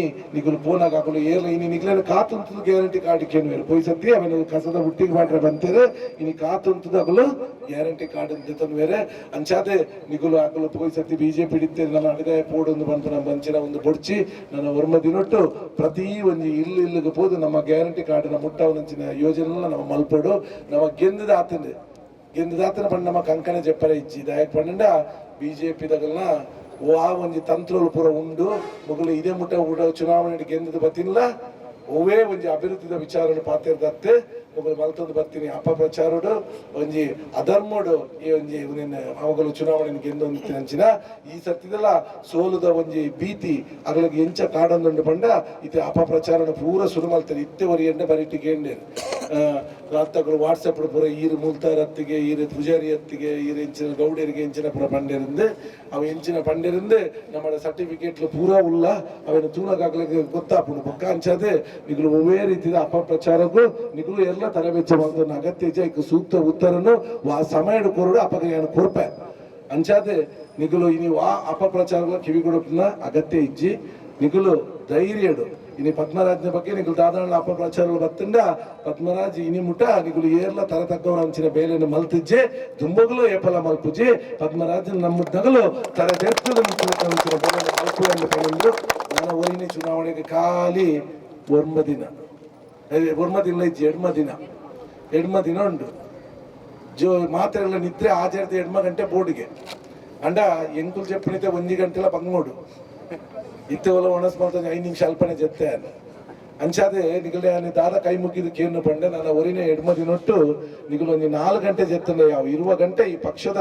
ನಿಗುಲು ಫೋನ್ ಹಾಕಲು ಏರ್ಲ ಇನಿ ನಿಗ್ಲೇನ ಕಾತುಂತದ ಗ್ಯಾರಂಟಿ ಕಾರ್ಡ್ ಕೇಳುವರು ಪೊಯ್ ಸತಿ ಅವನು ಕಸದ ಹುಟ್ಟಿಗೆ ಮಾಡ್ರೆ ಬಂತೇರೆ. ಇನಿ ಕಾತುಂತದಾಗಲು ಗ್ಯಾರಂಟಿ ಕಾರ್ಡ್ ಅಂತ ಬೇರೆ. ಅಂಚಾದೆ ನಿಗುಲು ಹಾಕಲು ಪೊಯ್ ಸತ್ತಿ ಬಿಜೆಪಿ ಹಿಡಿತೇನೆ ನನ್ನ ಅಡಗಾಯ ಪೋಡೊಂದು ಬಂತು ನಮ್ಮ ಬಂಚಿನ ಒಂದು ಬೊಡ್ಚಿ, ನನ್ನ ಒರ್ಮ ದಿನೊಟ್ಟು ಪ್ರತಿ ಒಂದು ಇಲ್ಲಿ ಇಲ್ಲಿಗೆ ಹೋದು ನಮ್ಮ ಗ್ಯಾರಂಟಿ ಕಾರ್ಡ್ನ ಮುಟ್ಟವನಂಚಿನ ಯೋಜನೆ ನಮ್ಮ ಮಲ್ಪಡು. ನಮ್ಮ ಗೆಂದದ ಆತಂದೆ. ಗೆಂದದಾತನ ಪಂಡ ನಮ್ಮ ಕಂಕಣ ಜಪ್ಪರ ಇಜ್ಜಿ. ದಾಯಕ್ ಪಂಡ ಬಿಜೆಪಿ ದಗಲ್ನ ಆ ಒಂಜಿ ತಂತ್ರಗಳು ಪೂರ ಉಂಡು. ಮೊಗಲು ಇದೇ ಮುಟ್ಟ ಊಟ ಚುನಾವಣೆ ಗೆಂದದ ಬತ್ತಿಲ್ಲ. ಒವೇ ಒಂಜಿ ಅಭಿವೃದ್ಧಿದ ವಿಚಾರನ ಪಾತಿರ್ದತ್ತೆ. ಮೊಗಲು ಮಲ್ತೊಂದು ಬರ್ತೀನಿ ಅಪಪ್ರಚಾರಡು ಒಂಜಿ ಅಧರ್ಮಡು ಈ ಒಂಜಿ ನಿನ್ನ ಅವಗಲು ಚುನಾವಣೆ ಗೆಂದೊಂದು ಅಂಚಿನ ಈ ಸತ್ಯದಲ್ಲ ಸೋಲುದ ಒಂಜಿ ಭೀತಿ ಅಗಲಿಗೆ ಎಂಚ ಕಾಡೊಂದುಂಡು ಪಂಡ, ಇತ್ತೆ ಅಪಪ್ರಚಾರ ಪೂರ ಶುರು ಮಾಡ್ತಾರೆ ಇತ್ತೆ ವರಿಯಂಡ ಬರೀಟಿ ಎಂಡೇರು ರಾತ್ತಗಳು ವಾಟ್ಸಪ್ ಪೂರ ಈರು ಮುಲ್ತಾರ್ ಹತ್ತಿಗೆ ಈರು ಪೂಜಾರಿ ಅತ್ತಿಗೆ ಈರು ಎಂಚಿನ ಗೌಡರಿಗೆ ಎಂಚಿನ ಪೂರ ಪಂಡೇರಿಂದ ಅವ ಎಂಚಿನ ಪಂಡೇರಿಂದ ನಮ್ಮ ಸರ್ಟಿಫಿಕೇಟ್ಲು ಪೂರ ಉಲ್ಲ ಅವನ ತೂನಗಾಗಲಿಕ್ಕೆ ಗೊತ್ತಾಪುಂಡು. ಪಕ್ಕ ಅಂಚದೆ ನಿಗುಲು ಒವೇ ರೀತಿಯ ಅಪಪ್ರಚಾರಕ್ಕೂ ನಿಗುಲು ಎಲ್ಲ ತರಬೇತಿ ಮಾಡ್ತಾನೆ ಅಗತ್ಯ ಇಜ್ಜ ಇಕ್ಕ ಸೂಕ್ತ ಉತ್ತರನು ಆ ಸಮಯಡು ಕೊರಡು ಅಪಗಯನ್ನು ಕೊರ್ಪೆ ಅಂಚಾದೆ ನಿಗುಲು ವಾ ಕಿವಿ ಕೊಡಪ್ನ ಅಗತ್ಯ ಇಜ್ಜಿ. ನಿಗುಲು ಧೈರ್ಯಡು ಇನಿ ಪದ್ಮರಾಜ್ನ ಬಗ್ಗೆ ನಿಗುಲು ದಾದಾಳ ಅಪಪ್ರಚಾರಗಳು ಬತ್ತಂಡ. ಪದ್ಮರಾಜ್ ಇನಿ ಮುಟ ನಿಗುಲು ಏರ್ಲ ತರ ತಕ್ಕವರ ಅಂಚಿನ ಬೇಲೆಯನ್ನು ಮಲ್ತಿಜ್ಜಿ. ದುಂಬಗಲು ಏಪಲ ಮಲ್ಪುಜಿ ಪದ್ಮರಾಜ್ ನಮ್ಮ ನಗಲು ತರ ಬೇಲೆನ ಮಲ್ಪು ಎಂದು ಊರಿನ ಚುನಾವಣೆಗೆ ಖಾಲಿ ಒಂಬ ದಿನ. ಒರ್ಮದಿಲ್ಲ ಇಜ್ಜಿ ಎಡ್ಮ ದಿನ ಎಡ್ಮ ದಿನ ಉಂಡು ಜೋ, ಮಾತ್ರೆಲ್ಲ ನಿದ್ರೆ ಆಚರಿತ ಎಡ್ಮ ಗಂಟೆ ಬೋರ್ಡ್ಗೆ. ಅಂಡ ಎಂಕುಲು ಚೆಪ್ಪನಿತೆ ಒಂದಿ ಗಂಟೆಲ ಬಂಗೋಡು ಇತ್ತೆ ಒಲ ಒಣಸ್ ಮಾಡ್ತಾನೆ ಐದು ನಿಮಿಷ ಅಲ್ಪನೆ ಜತ್ತೆ ಅಲ್ಲ ಅಂಚಾದೆ ನಿಗಲೆ ದಾದ ಕೈ ಮುಗಿದು ಕೇನು ಬಂಡೆ, ನನ್ನ ಅವರಿನ ಎಡ್ಮ ದಿನೊಟ್ಟು ನಿಗಲು ಒಂದು ನಾಲ್ಕು ಗಂಟೆ ಜತ್ತಲ್ಲ ಯಾವ ಇರುವ ಗಂಟೆ, ಈ ಪಕ್ಷದ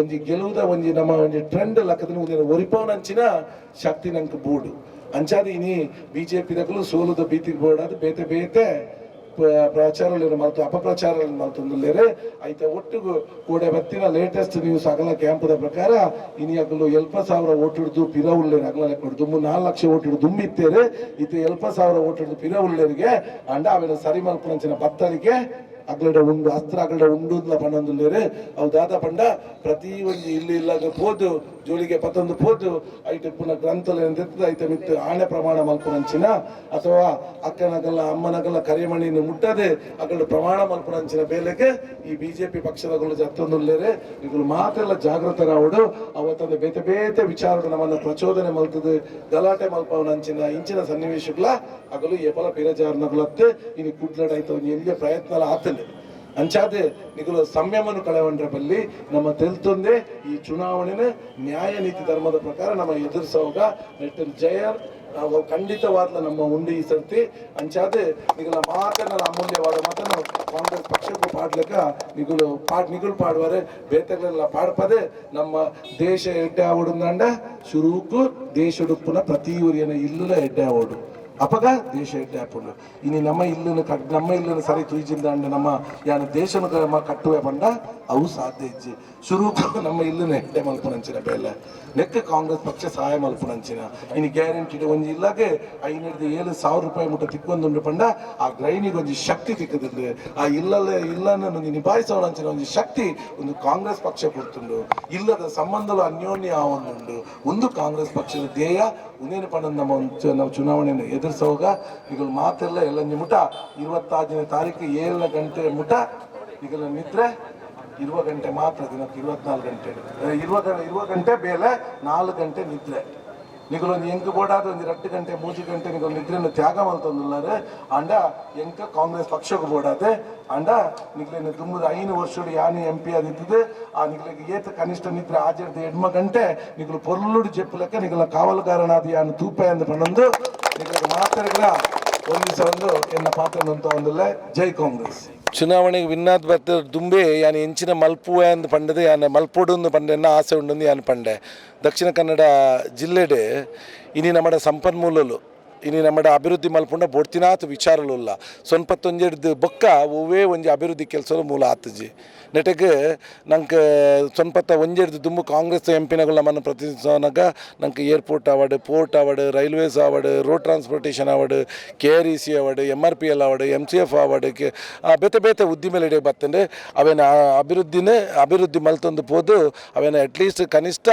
ಒಂಜಿ ಗೆಲುವುದ ಒಂಜಿ ನಮ್ಮ ಒಂಜಿ ಟ್ರೆಂಡ್ ಲಕ್ಕದ ಒಂದು ಒರಿಪವನ ಅಂಚಿನ ಶಕ್ತಿ ನಂಗೆ ಬೂಡು ಅಂಚಾದೆ ಇನಿ ಬಿಜೆಪಿ ದಗಲು ಸೋಲುದ ಬೀತಿ ಬೋಡಾದ ಬೇತೆ ಬೇತೆ ಪ್ರಚಾರಗಳು ಮಲ್ತು ಅಪಪ್ರಚಾರಗಳು ಮಾಡ್ತಂದುಲ್ಲೇರೆ ಐತೆ ಒಟ್ಟಿಗೂ ಕೂಡ ಬತ್ತಿನ ಲೇಟೆಸ್ಟ್ ನ್ಯೂಸ್ ಅಗಲ ಕ್ಯಾಂಪದ ಪ್ರಕಾರ ಇನಿ ಅಗಲು ಎಲ್ಪ ಸಾವಿರ ಓಟ್ ಹಿಡಿದು ಪಿರ ಉಳ್ಳೇರು ಅಗಲ ಲೆಕ್ಕ ದುಮ್ಮು ನಾಲ್ಕು ಲಕ್ಷ ಓಟ್ ಹಿಡಿದು ದುಮ್ಮಿತ್ತೇರೆ ಇತ್ತೆ ಎಲ್ಪ ಸಾವಿರ ಓಟ್ ಹಿಡಿದು ಪಿರ ಉಳ್ಳೇರಿಗೆ ಅಂಡ ಅವೆಲ್ಲ ಸರಿ ಮಲ್ಪನಂಚಿನ ಬತ್ತಲಿಗೆ ಅಗ್ಲಡ ಉಂಡು, ಅಸ್ತ್ರ ಅಗ್ಲಡ ಉಂಡು ಅಂತ ಪಂಡಂದುಲ್ಲೇರೆ ಅವು ದಾದ ಪಂಡ ಪ್ರತಿ ಒಂದು ಇಲ್ಲಿ ಇಲ್ಲಾಗ ಪೋದು ಜೋಳಿಗೆ ಪತ್ತೊಂದು ಪೋದು ಐಟು ಪುನಃ ತೆತ್ತದ ಐತೆ ಮಿತ್ತು ಆಣೆ ಪ್ರಮಾಣ ಮಲ್ಪುನಂಚಿನ ಅಥವಾ ಅಕ್ಕನಗಲ್ಲ, ಅಮ್ಮನಗಲ್ಲ ಕರಿಮಣಿಯನ್ನು ಮುಟ್ಟದೆ ಅಗಲ ಪ್ರಮಾಣ ಮಲ್ಪುನಂಚಿನ ಬೇಲೆಗೆ ಈ ಬಿಜೆಪಿ ಪಕ್ಷದಗಳು ಜತ್ತೊಂದುಲ್ಲೇರೆ ಇವುಗಳು ಮಾತೆಲ್ಲ ಜಾಗೃತರಾವಡು ಅವತ್ತೊಂದು ಬೇತೆ ಬೇತೆ ವಿಚಾರಗಳು ನಮ್ಮನ್ನು ಪ್ರಚೋದನೆ ಮಲ್ತದೆ. ಗಲಾಟೆ ಮಲ್ಪವನಂಚಿನ ಇಂಚಿನ ಸನ್ನಿವೇಶಗಳ ಅಗಲು ಎಪಲ ಪಿರಜಾರ್ನಗಳತ್ತೆ ಇನ್ನು ಕುಡ್ಲಡ ಆಯ್ತು ಎಲ್ಲಿಯ ಪ್ರಯತ್ನ ಆತಲೆ ಅಂಚಾದೆ ನಿಗಲು ಸಂಯಮನು ಕಳೆವಂಡ್ರ ಬಲ್ಲಿ ನಮ್ಮ ತೆಲ್ತುಂದೆ ಈ ಚುನಾವಣೆನ ನ್ಯಾಯ ನೀತಿ ಧರ್ಮದ ಪ್ರಕಾರ ನಮ್ಮ ಎದುರಿಸೋಗ ನೆಟ್ಟಲ್ ಜಯ ನಾವು ಖಂಡಿತವಾದ ನಮ್ಮ ಉಂಡಿ ಈ ಸರ್ತಿ. ಅಂಚಾದೆ ನಿಗಲ ಮಾತನ್ನ ಅಮೂಲ್ಯವಾದ ಮಾತನ್ನು ಕಾಂಗ್ರೆಸ್ ಪಕ್ಷಕ್ಕೂ ಪಾಡ್ಲಿಕ್ಕ ನಿಗುಲು ಪಾಡ್, ನಿಗುಲು ಪಾಡುವರೆ, ಬೇತಗಳೆಲ್ಲ ಪಾಡ್ಪದೆ ನಮ್ಮ ದೇಶ ಎಡ್ಡೆ ಆಡುಂದಂಡ ಶುರುಕು ದೇಶಡುಪ್ಪುನ ಪ್ರತಿ ಊರಿನ ಇಲ್ಲುಲ ಎಡ್ಡೆ ಆವಡು ಅಪಗ ದೇಶ ಎಡ್ಡೆ ಹಾಪುಂಡು ಇನಿ ನಮ್ಮ ಇಲ್ಲಿನ ಕಟ್ ನಮ್ಮ ಇಲ್ಲಿನ ಸರಿ ತೂಜಿಂದ ಅಂಡ ನಮ್ಮ ಯಾನ ದೇಶನ ಕಟ್ಟುವೆ ಬಂಡ ಅವು ಸಾಧ್ಯ ಇಜ್ಜಿ. ಶುರು ನಮ್ಮ ಇಲ್ಲಿನ ಎಡ್ಡೆ ಮಲ್ಪುನಂಚಿನ ಬೇಲೆ. ನೆಕ್ಕ ಕಾಂಗ್ರೆಸ್ ಪಕ್ಷ ಸಹಾಯ ಮಲ್ಪುನಂಚಿನ ಇನಿ ಗ್ಯಾರಂಟಿ ಒಂಜಿ ಇಲ್ಲಾಗೆ ಐನೂರದ ಏಳು ಸಾವಿರ ರೂಪಾಯಿ ಮುಟ್ಟ ತಿಕ್ಕೊಂದುಂಡು ಪಂಡ, ಆ ಗ್ರೈನಿಗೆ ಒಂಜಿ ಶಕ್ತಿ ತಿಕ್ಕದಿದ್ರೆ ಆ ಇಲ್ಲಲ್ಲೇ, ಇಲ್ಲನ್ನ ಒಂದು ನಿಭಾಯಿಸೋಣಂಚಿನ ಒಂದು ಶಕ್ತಿ ಒಂದು ಕಾಂಗ್ರೆಸ್ ಪಕ್ಷ ಕೊಡ್ತುಂಡು. ಇಲ್ಲದ ಸಂಬಂಧಗಳು ಅನ್ಯೋನ್ಯ ಆ ಒಂದು ಕಾಂಗ್ರೆಸ್ ಪಕ್ಷದ ಧ್ಯೇಯ ಉನೇನು ಪಂಡ ನಮ್ಮ ನಾವು ಚುನಾವಣೆಯನ್ನು ಎದುರಿಸೋವಾಗ ಈಗ ಮಾತೆಲ್ಲ ಎಲ್ಲ ಮುಟ. ಇವತ್ತಾರನೇ ತಾರೀಕು ಏಳನೇ ಗಂಟೆ ಮುಟ. ಈಗ ನಿದ್ರೆ ಇರುವ ಗಂಟೆ ಮಾತ್ರ ದಿನಕ್ಕೆ ಇರುವತ್ನಾಲ್ಕು ಗಂಟೆ. ಇರುವ ಇರುವ ಗಂಟೆ ಬೇಲೆ ನಾಲ್ಕು ಗಂಟೆ ನಿದ್ರೆ. ನಿಗಳೊಂದು ಎಂಕ್ ಬೋಡಾದ ಒಂದು ಎರಡು ಗಂಟೆ ಮೂಜಿ ಗಂಟೆ ನಿಗಳು ನಿದ್ರೆಯನ್ನು ತ್ಯಾಗ ಮಲ್ತೊಂದುಲ್ಲಾರೆ ಅಂಡ ಎಂಕ ಕಾಂಗ್ರೆಸ್ ಪಕ್ಷಕ್ಕೆ ಬೋಡಾದೆ ಅಂಡ ನಿಗ್ಲಿನ ತುಂಬದ ಐನು ವರ್ಷದ ಯಾನಿ ಎಂ ಪಿ ಅದಿದ್ದದೆ ಆ ನಿಗ್ಲಿಗೆ ಏತ ಕನಿಷ್ಠ ನಿದ್ರೆ ಆಚರಿದ ಎಡ್ಮ ಗಂಟೆ ನಿಗಳು ಪೊರ್ಲುಡು ಜೆಪ್ಪಲಕ್ಕೆ ನಿಗಳ ಕಾವಲುಗಾರನಾದ ಯಾನು ತೂಪ ಎಂದು ಪಣ್ಣೊಂದು ನಿಗಳಿಗೆ ಮಾತಾಡಿದ್ರ ಒಂದಿಸ ಒಂದು ಎನ್ನ ಪಾತ್ರ ಅಂತ ಒಂದಿಲ್ಲ ಜೈ ಕಾಂಗ್ರೆಸ್ ಚುನಾವಣೆಗೆ ವಿನ್ನಾದ್ ಬರ್ತ ದುಂಬೆ ಯಾನ್ ಹೆಂಚಿನ ಮಲ್ಪುವೆ ಅಂದ್ ಪಂಡದೆ ಯಾನ್ ಮಲ್ಪೊಡು ಪಂಡೆನ್ನ ಆಸೆ ಉಂಡು ಯಾನ್ ಪಂಡೆ ದಕ್ಷಿಣ ಕನ್ನಡ ಜಿಲ್ಲೆಡೆ ಇನಿ ನಮ್ಮ ಸಂಪನ್ಮೂಲಲು, ಇನಿ ನಮ್ಮ ಅಭಿವೃದ್ಧಿ ಮಲ್ಪುಂಡ ಬೊಡ್ತಿನಾತು ವಿಚಾರಲುಲ್ಲ. ತೊಂದರೆ ಬೊಕ್ಕ ಒವ್ವೇ ಒಂಜಿ ಅಭಿವೃದ್ಧಿ ಕೆಲಸ ಮೂಲ ಆತಜಿ. ನೆಟಗೆ ನಂಗೆ ಸೊನ್ಪತ್ತ ಒಂಜೆಡ್ದು ದುಂಬು ಕಾಂಗ್ರೆಸ್ ಎಂಪಿನಗಳ ನಮ್ಮನ್ನು ಪ್ರತಿನಿಧಿಸೋನಾಗ ನಂಗೆ airport award, port award, railways award, road transportation award, K R E C award M R P L award M C F award K ಬೇತೆ ಬೇತೆ ಉದ್ದಿಮೆಲೆಡೆ ಬರ್ತಂಡೆ ಅವೇನ ಅಭಿವೃದ್ಧಿನೇ, ಅಭಿವೃದ್ಧಿ ಮಲ್ತೊಂದು ಪೋದು, ಅವೇನ ಅಟ್ಲೀಸ್ಟ್ ಕನಿಷ್ಠ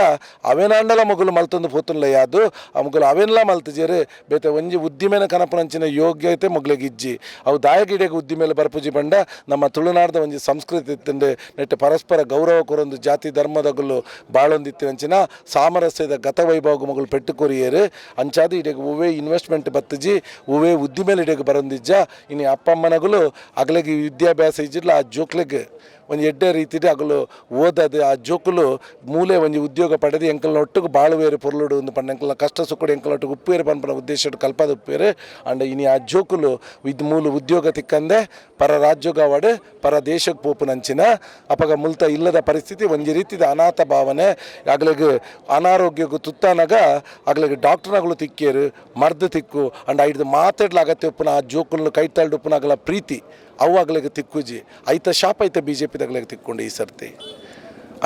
ಅವೇನಾಂಡಲ ಮಗುಲು ಮಲ್ತೊಂದು ಪೋತುಲ್ಲ ಯಾದು, ಆ ಮಗುಲು ಅವೆಲ್ಲ ಮಲ್ತಿದ್ದೀರಿ ಬೇತೆ ಒಂಜಿ ಉದ್ದಿಮೆನ ಕನಪನಂಚಿನ ಯೋಗ್ಯತೆ ಮಗಳಿಗೆ ಇಜ್ಜಿ. ಅವು ದಾಯಗಿಡೆಗೆ ಉದ್ದಿಮೆಲೆ ಬರ್ಪುಜಿ ಬಂಡ ನಮ್ಮ ತುಳುನಾಡದ ಒಂಜಿ ಸಂಸ್ಕೃತಿ ಇತ್ತಂಡೆ ನೆಟ್ಟು ಪರಸ್ಪರ ಗೌರವ ಕೊರೊಂದು ಜಾತಿ ಧರ್ಮದಗಲು ಬಾಳೊಂದಿತ್ತಿನಂಚಿನ ಸಾಮರಸ್ಯದ ಗತವೈಭವ ಮಗಳು ಪೆಟ್ಟು ಕೊರಿಯರು ಅಂಚಾದ ಇಡೆಗೆ ಹೂವೇ ಇನ್ವೆಸ್ಟ್ಮೆಂಟ್ ಬತ್ತಜಿ, ಹೂವೇ ಉದ್ದಿಮೆಲೆ ಇಡೆಗೆ ಬರೊಂದಿಜ್ಜ. ಇನ್ನು ಅಪ್ಪಮ್ಮನಗಳು ಅಗಲಿಗೆ ವಿದ್ಯಾಭ್ಯಾಸ ಇಜ್ಜಿಲ್ಲ ಆ ಜೋಕ್ಲೆಗೆ. ಒಂದು ಎಡ್ಡೆ ರೀತಿಡೆ ಅಗಲು ಓದದು ಆ ಜೋಕುಲು ಮೂಲೆ ಒಂಜಿ ಉದ್ಯೋಗ ಪಡೆದು ಎಂಕಲ್ನ ಒಟ್ಟಿಗೆ ಬಾಳುವೇರು ಪೊರ್ಲುಡು ಒಂದು ಪಂಡ ಎಂಕಲ್ನ ಕಷ್ಟ ಸುಕ್ಕುಡು ಎಂಕಲ್ನ ಒಟ್ಟಿಗೆ ಉಪ್ಪೇರು ಪನ್ಪನ ಉದ್ದೇಶ ಕಲ್ಪದ ಉಪ್ಪೇರು ಅಂಡ್ ಇನಿ ಆ ಜೋಕುಲು ಇದ್ ಮೂಲ ಉದ್ಯೋಗ ತಿಕ್ಕಂದೆ, ಪರ ರಾಜ್ಯೋಗ ಅವಾರ್ಡ್ ಪರ ದೇಶಕ್ಕೆ ಪೋಪುನಂಚಿನ ಅಪಗ ಮುಲ್ತ ಇಲ್ಲದ ಪರಿಸ್ಥಿತಿ ಒಂಜಿ ರೀತಿದ ಅನಾಥ ಭಾವನೆ. ಆಗ್ಲಿಗೆ ಅನಾರೋಗ್ಯಕ್ಕೂ ತುತ್ತಾನಾಗ ಡಾಕ್ಟರ್ ಡಾಕ್ಟರ್ನಗಳು ತಿಕ್ಕೇರು, ಮರ್ದ ತಿಕ್ಕು. ಅಂಡ್ ಐದು ಮಾತಾಡ್ಲ ಅಗತ್ಯ ಉಪ್ಪುನ ಆ ಜೋಕುಲ್ನ ಕೈ ತಳ್ಳು ಉಪ್ಪುನ ಆಗಲ ಪ್ರೀತಿ. ಅವು ಆಗ್ಲಿಗೆ ತಿಕ್ಕುಜಿ. ಐತ ಶಾಪ ಐತೆ ಬಿ ಜೆ ಪಿದಾಗ್ಲಿಗೆ ತಿಕ್ಕೊಂಡು ಈ ಸರ್ತಿ.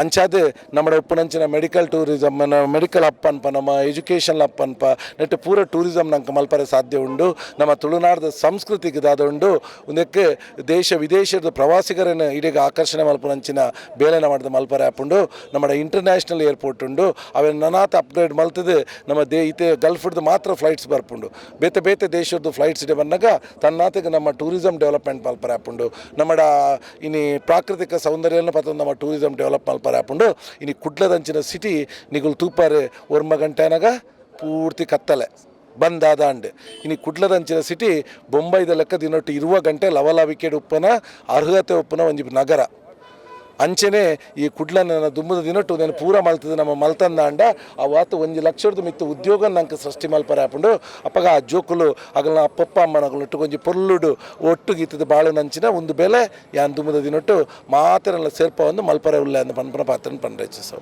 ಅಂಚಾದ ನಮ್ಮ ಉಪ್ಪುನಂಚಿನ ಮೆಡಿಕಲ್ ಟೂರಿಸಮ್ ಮೆಡಿಕಲ್ ಅಪ್ಪನ್ಪ, ನಮ್ಮ ಎಜುಕೇಷನ್ ಅಪ್ಪನ್ಪ, ನೆಟ್ಟು ಪೂರ ಟೂರಿಸಮ್ ನಂಗೆ ಮಲ್ಪರೆ ಸಾಧ್ಯ ಉಂಡು. ನಮ್ಮ ತುಳುನಾಡದ ಸಂಸ್ಕೃತಿಗೆ ದಾದ ಉಂಡು. ಒಂದಕ್ಕೆ ದೇಶ ವಿದೇಶದ ಪ್ರವಾಸಿಗರನ್ನು ಇಡೀಗ ಆಕರ್ಷಣೆ ಮಲ್ಪನಂಚಿನ ಬೇಲೆನ ಮಾಡಿದ ಮಲ್ಪರೆ ಆ್ಯಪ್ ಉಂಡು. ನಮ್ಮ ಇಂಟರ್ನ್ಯಾಷನಲ್ ಏರ್ಪೋರ್ಟ್ ಉಂಡು. ಅವೆ ನನಾತ ಅಪ್ಗ್ರೇಡ್ ಮಲ್ತದೆ. ನಮ್ಮ ದೇ, ಇತೆ ಗಲ್ಫ್ದು ಮಾತ್ರ ಫ್ಲೈಟ್ಸ್ ಬರ್ಪುಂಡು ಬೇತೆ ಬೇತೆ ದೇಶದ್ದು ಫ್ಲೈಟ್ಸ್ ಇದೆ ಬಂದಾಗ ತನ್ನಾತಿಗೆ ನಮ್ಮ ಟೂರಿಸಮ್ ಡೆವಲಪ್ಮೆಂಟ್ ಮಲ್ಪರೆ ಉಂಡು. ನಮ್ಮ ಇನಿ ಪ್ರಾಕೃತಿಕ ಸೌಂದರ್ಯನ ಪತ್ತ ನಮ್ಮ ಟೂರಿಸಮ್ ಡೆವಲಪ್ ಮಲ್ಪರೆ ಆಪುಂಡು ಇನಿ ಕುಡ್ಲದಂಚಿನ ಸಿಟಿ ನಿಗುಲು ತೂಪಾರೆ ಒರ್ಮ ಗಂಟೆನಾಗ ಪೂರ್ತಿ ಕತ್ತಲೆ, ಬಂದಾದ ಅಂಡೆ. ಇನಿ ಕುಡ್ಲದಂಚಿನ ಸಿಟಿ ಬೊಂಬೈದ ಲೆಕ್ಕ ದಿನೊಟ್ಟು ಇರುವ ಗಂಟೆ ಲವಲವಿಕೆಡ್ ಉಪ್ಪನ, ಅರ್ಹತೆ ಉಪ್ಪನ ಒಂಜಿ ನಗರ. ಅಂಚನೆ ಈ ಕುಡ್ಲನ ದುಂಬದ ದಿನಟ್ಟು ನಾನು ಪೂರ ಮಲ್ತದ ನಮ್ಮ ಮಲ್ತಂದಾಂಡ ಆ ವಾತ ಒಂಜಿ ಲಕ್ಷದ ಮಿತ್ತು ಉದ್ಯೋಗ ನಂಗೆ ಸೃಷ್ಟಿ ಮಲ್ಪರೆ ಆಪುಂಡು. ಅಪ್ಪಗ ಆ ಜೋಕುಲು ಅಗಲ ಪಪ್ಪ ಅಮ್ಮನಗಳು ಕೊಂಚ ಪೊಲ್ಲುಡು ಒಟ್ಟು ಗೀತದ ಬಾಳು ನಂಚಿನ ಒಂದು ಬೆಲೆ, ಯಾನ್ ದುಂಬದ ದಿನಟ್ಟು ಮಾತ್ರ ಸೇರ್ಪ ಒಂದು ಮಲ್ಪರೆ ಉಲ್ಲ ಅಂದ ಪನ್ಪನ ಪಾತ್ರನ ಪಂಡ್ರೆಚ್ಚಿಸವ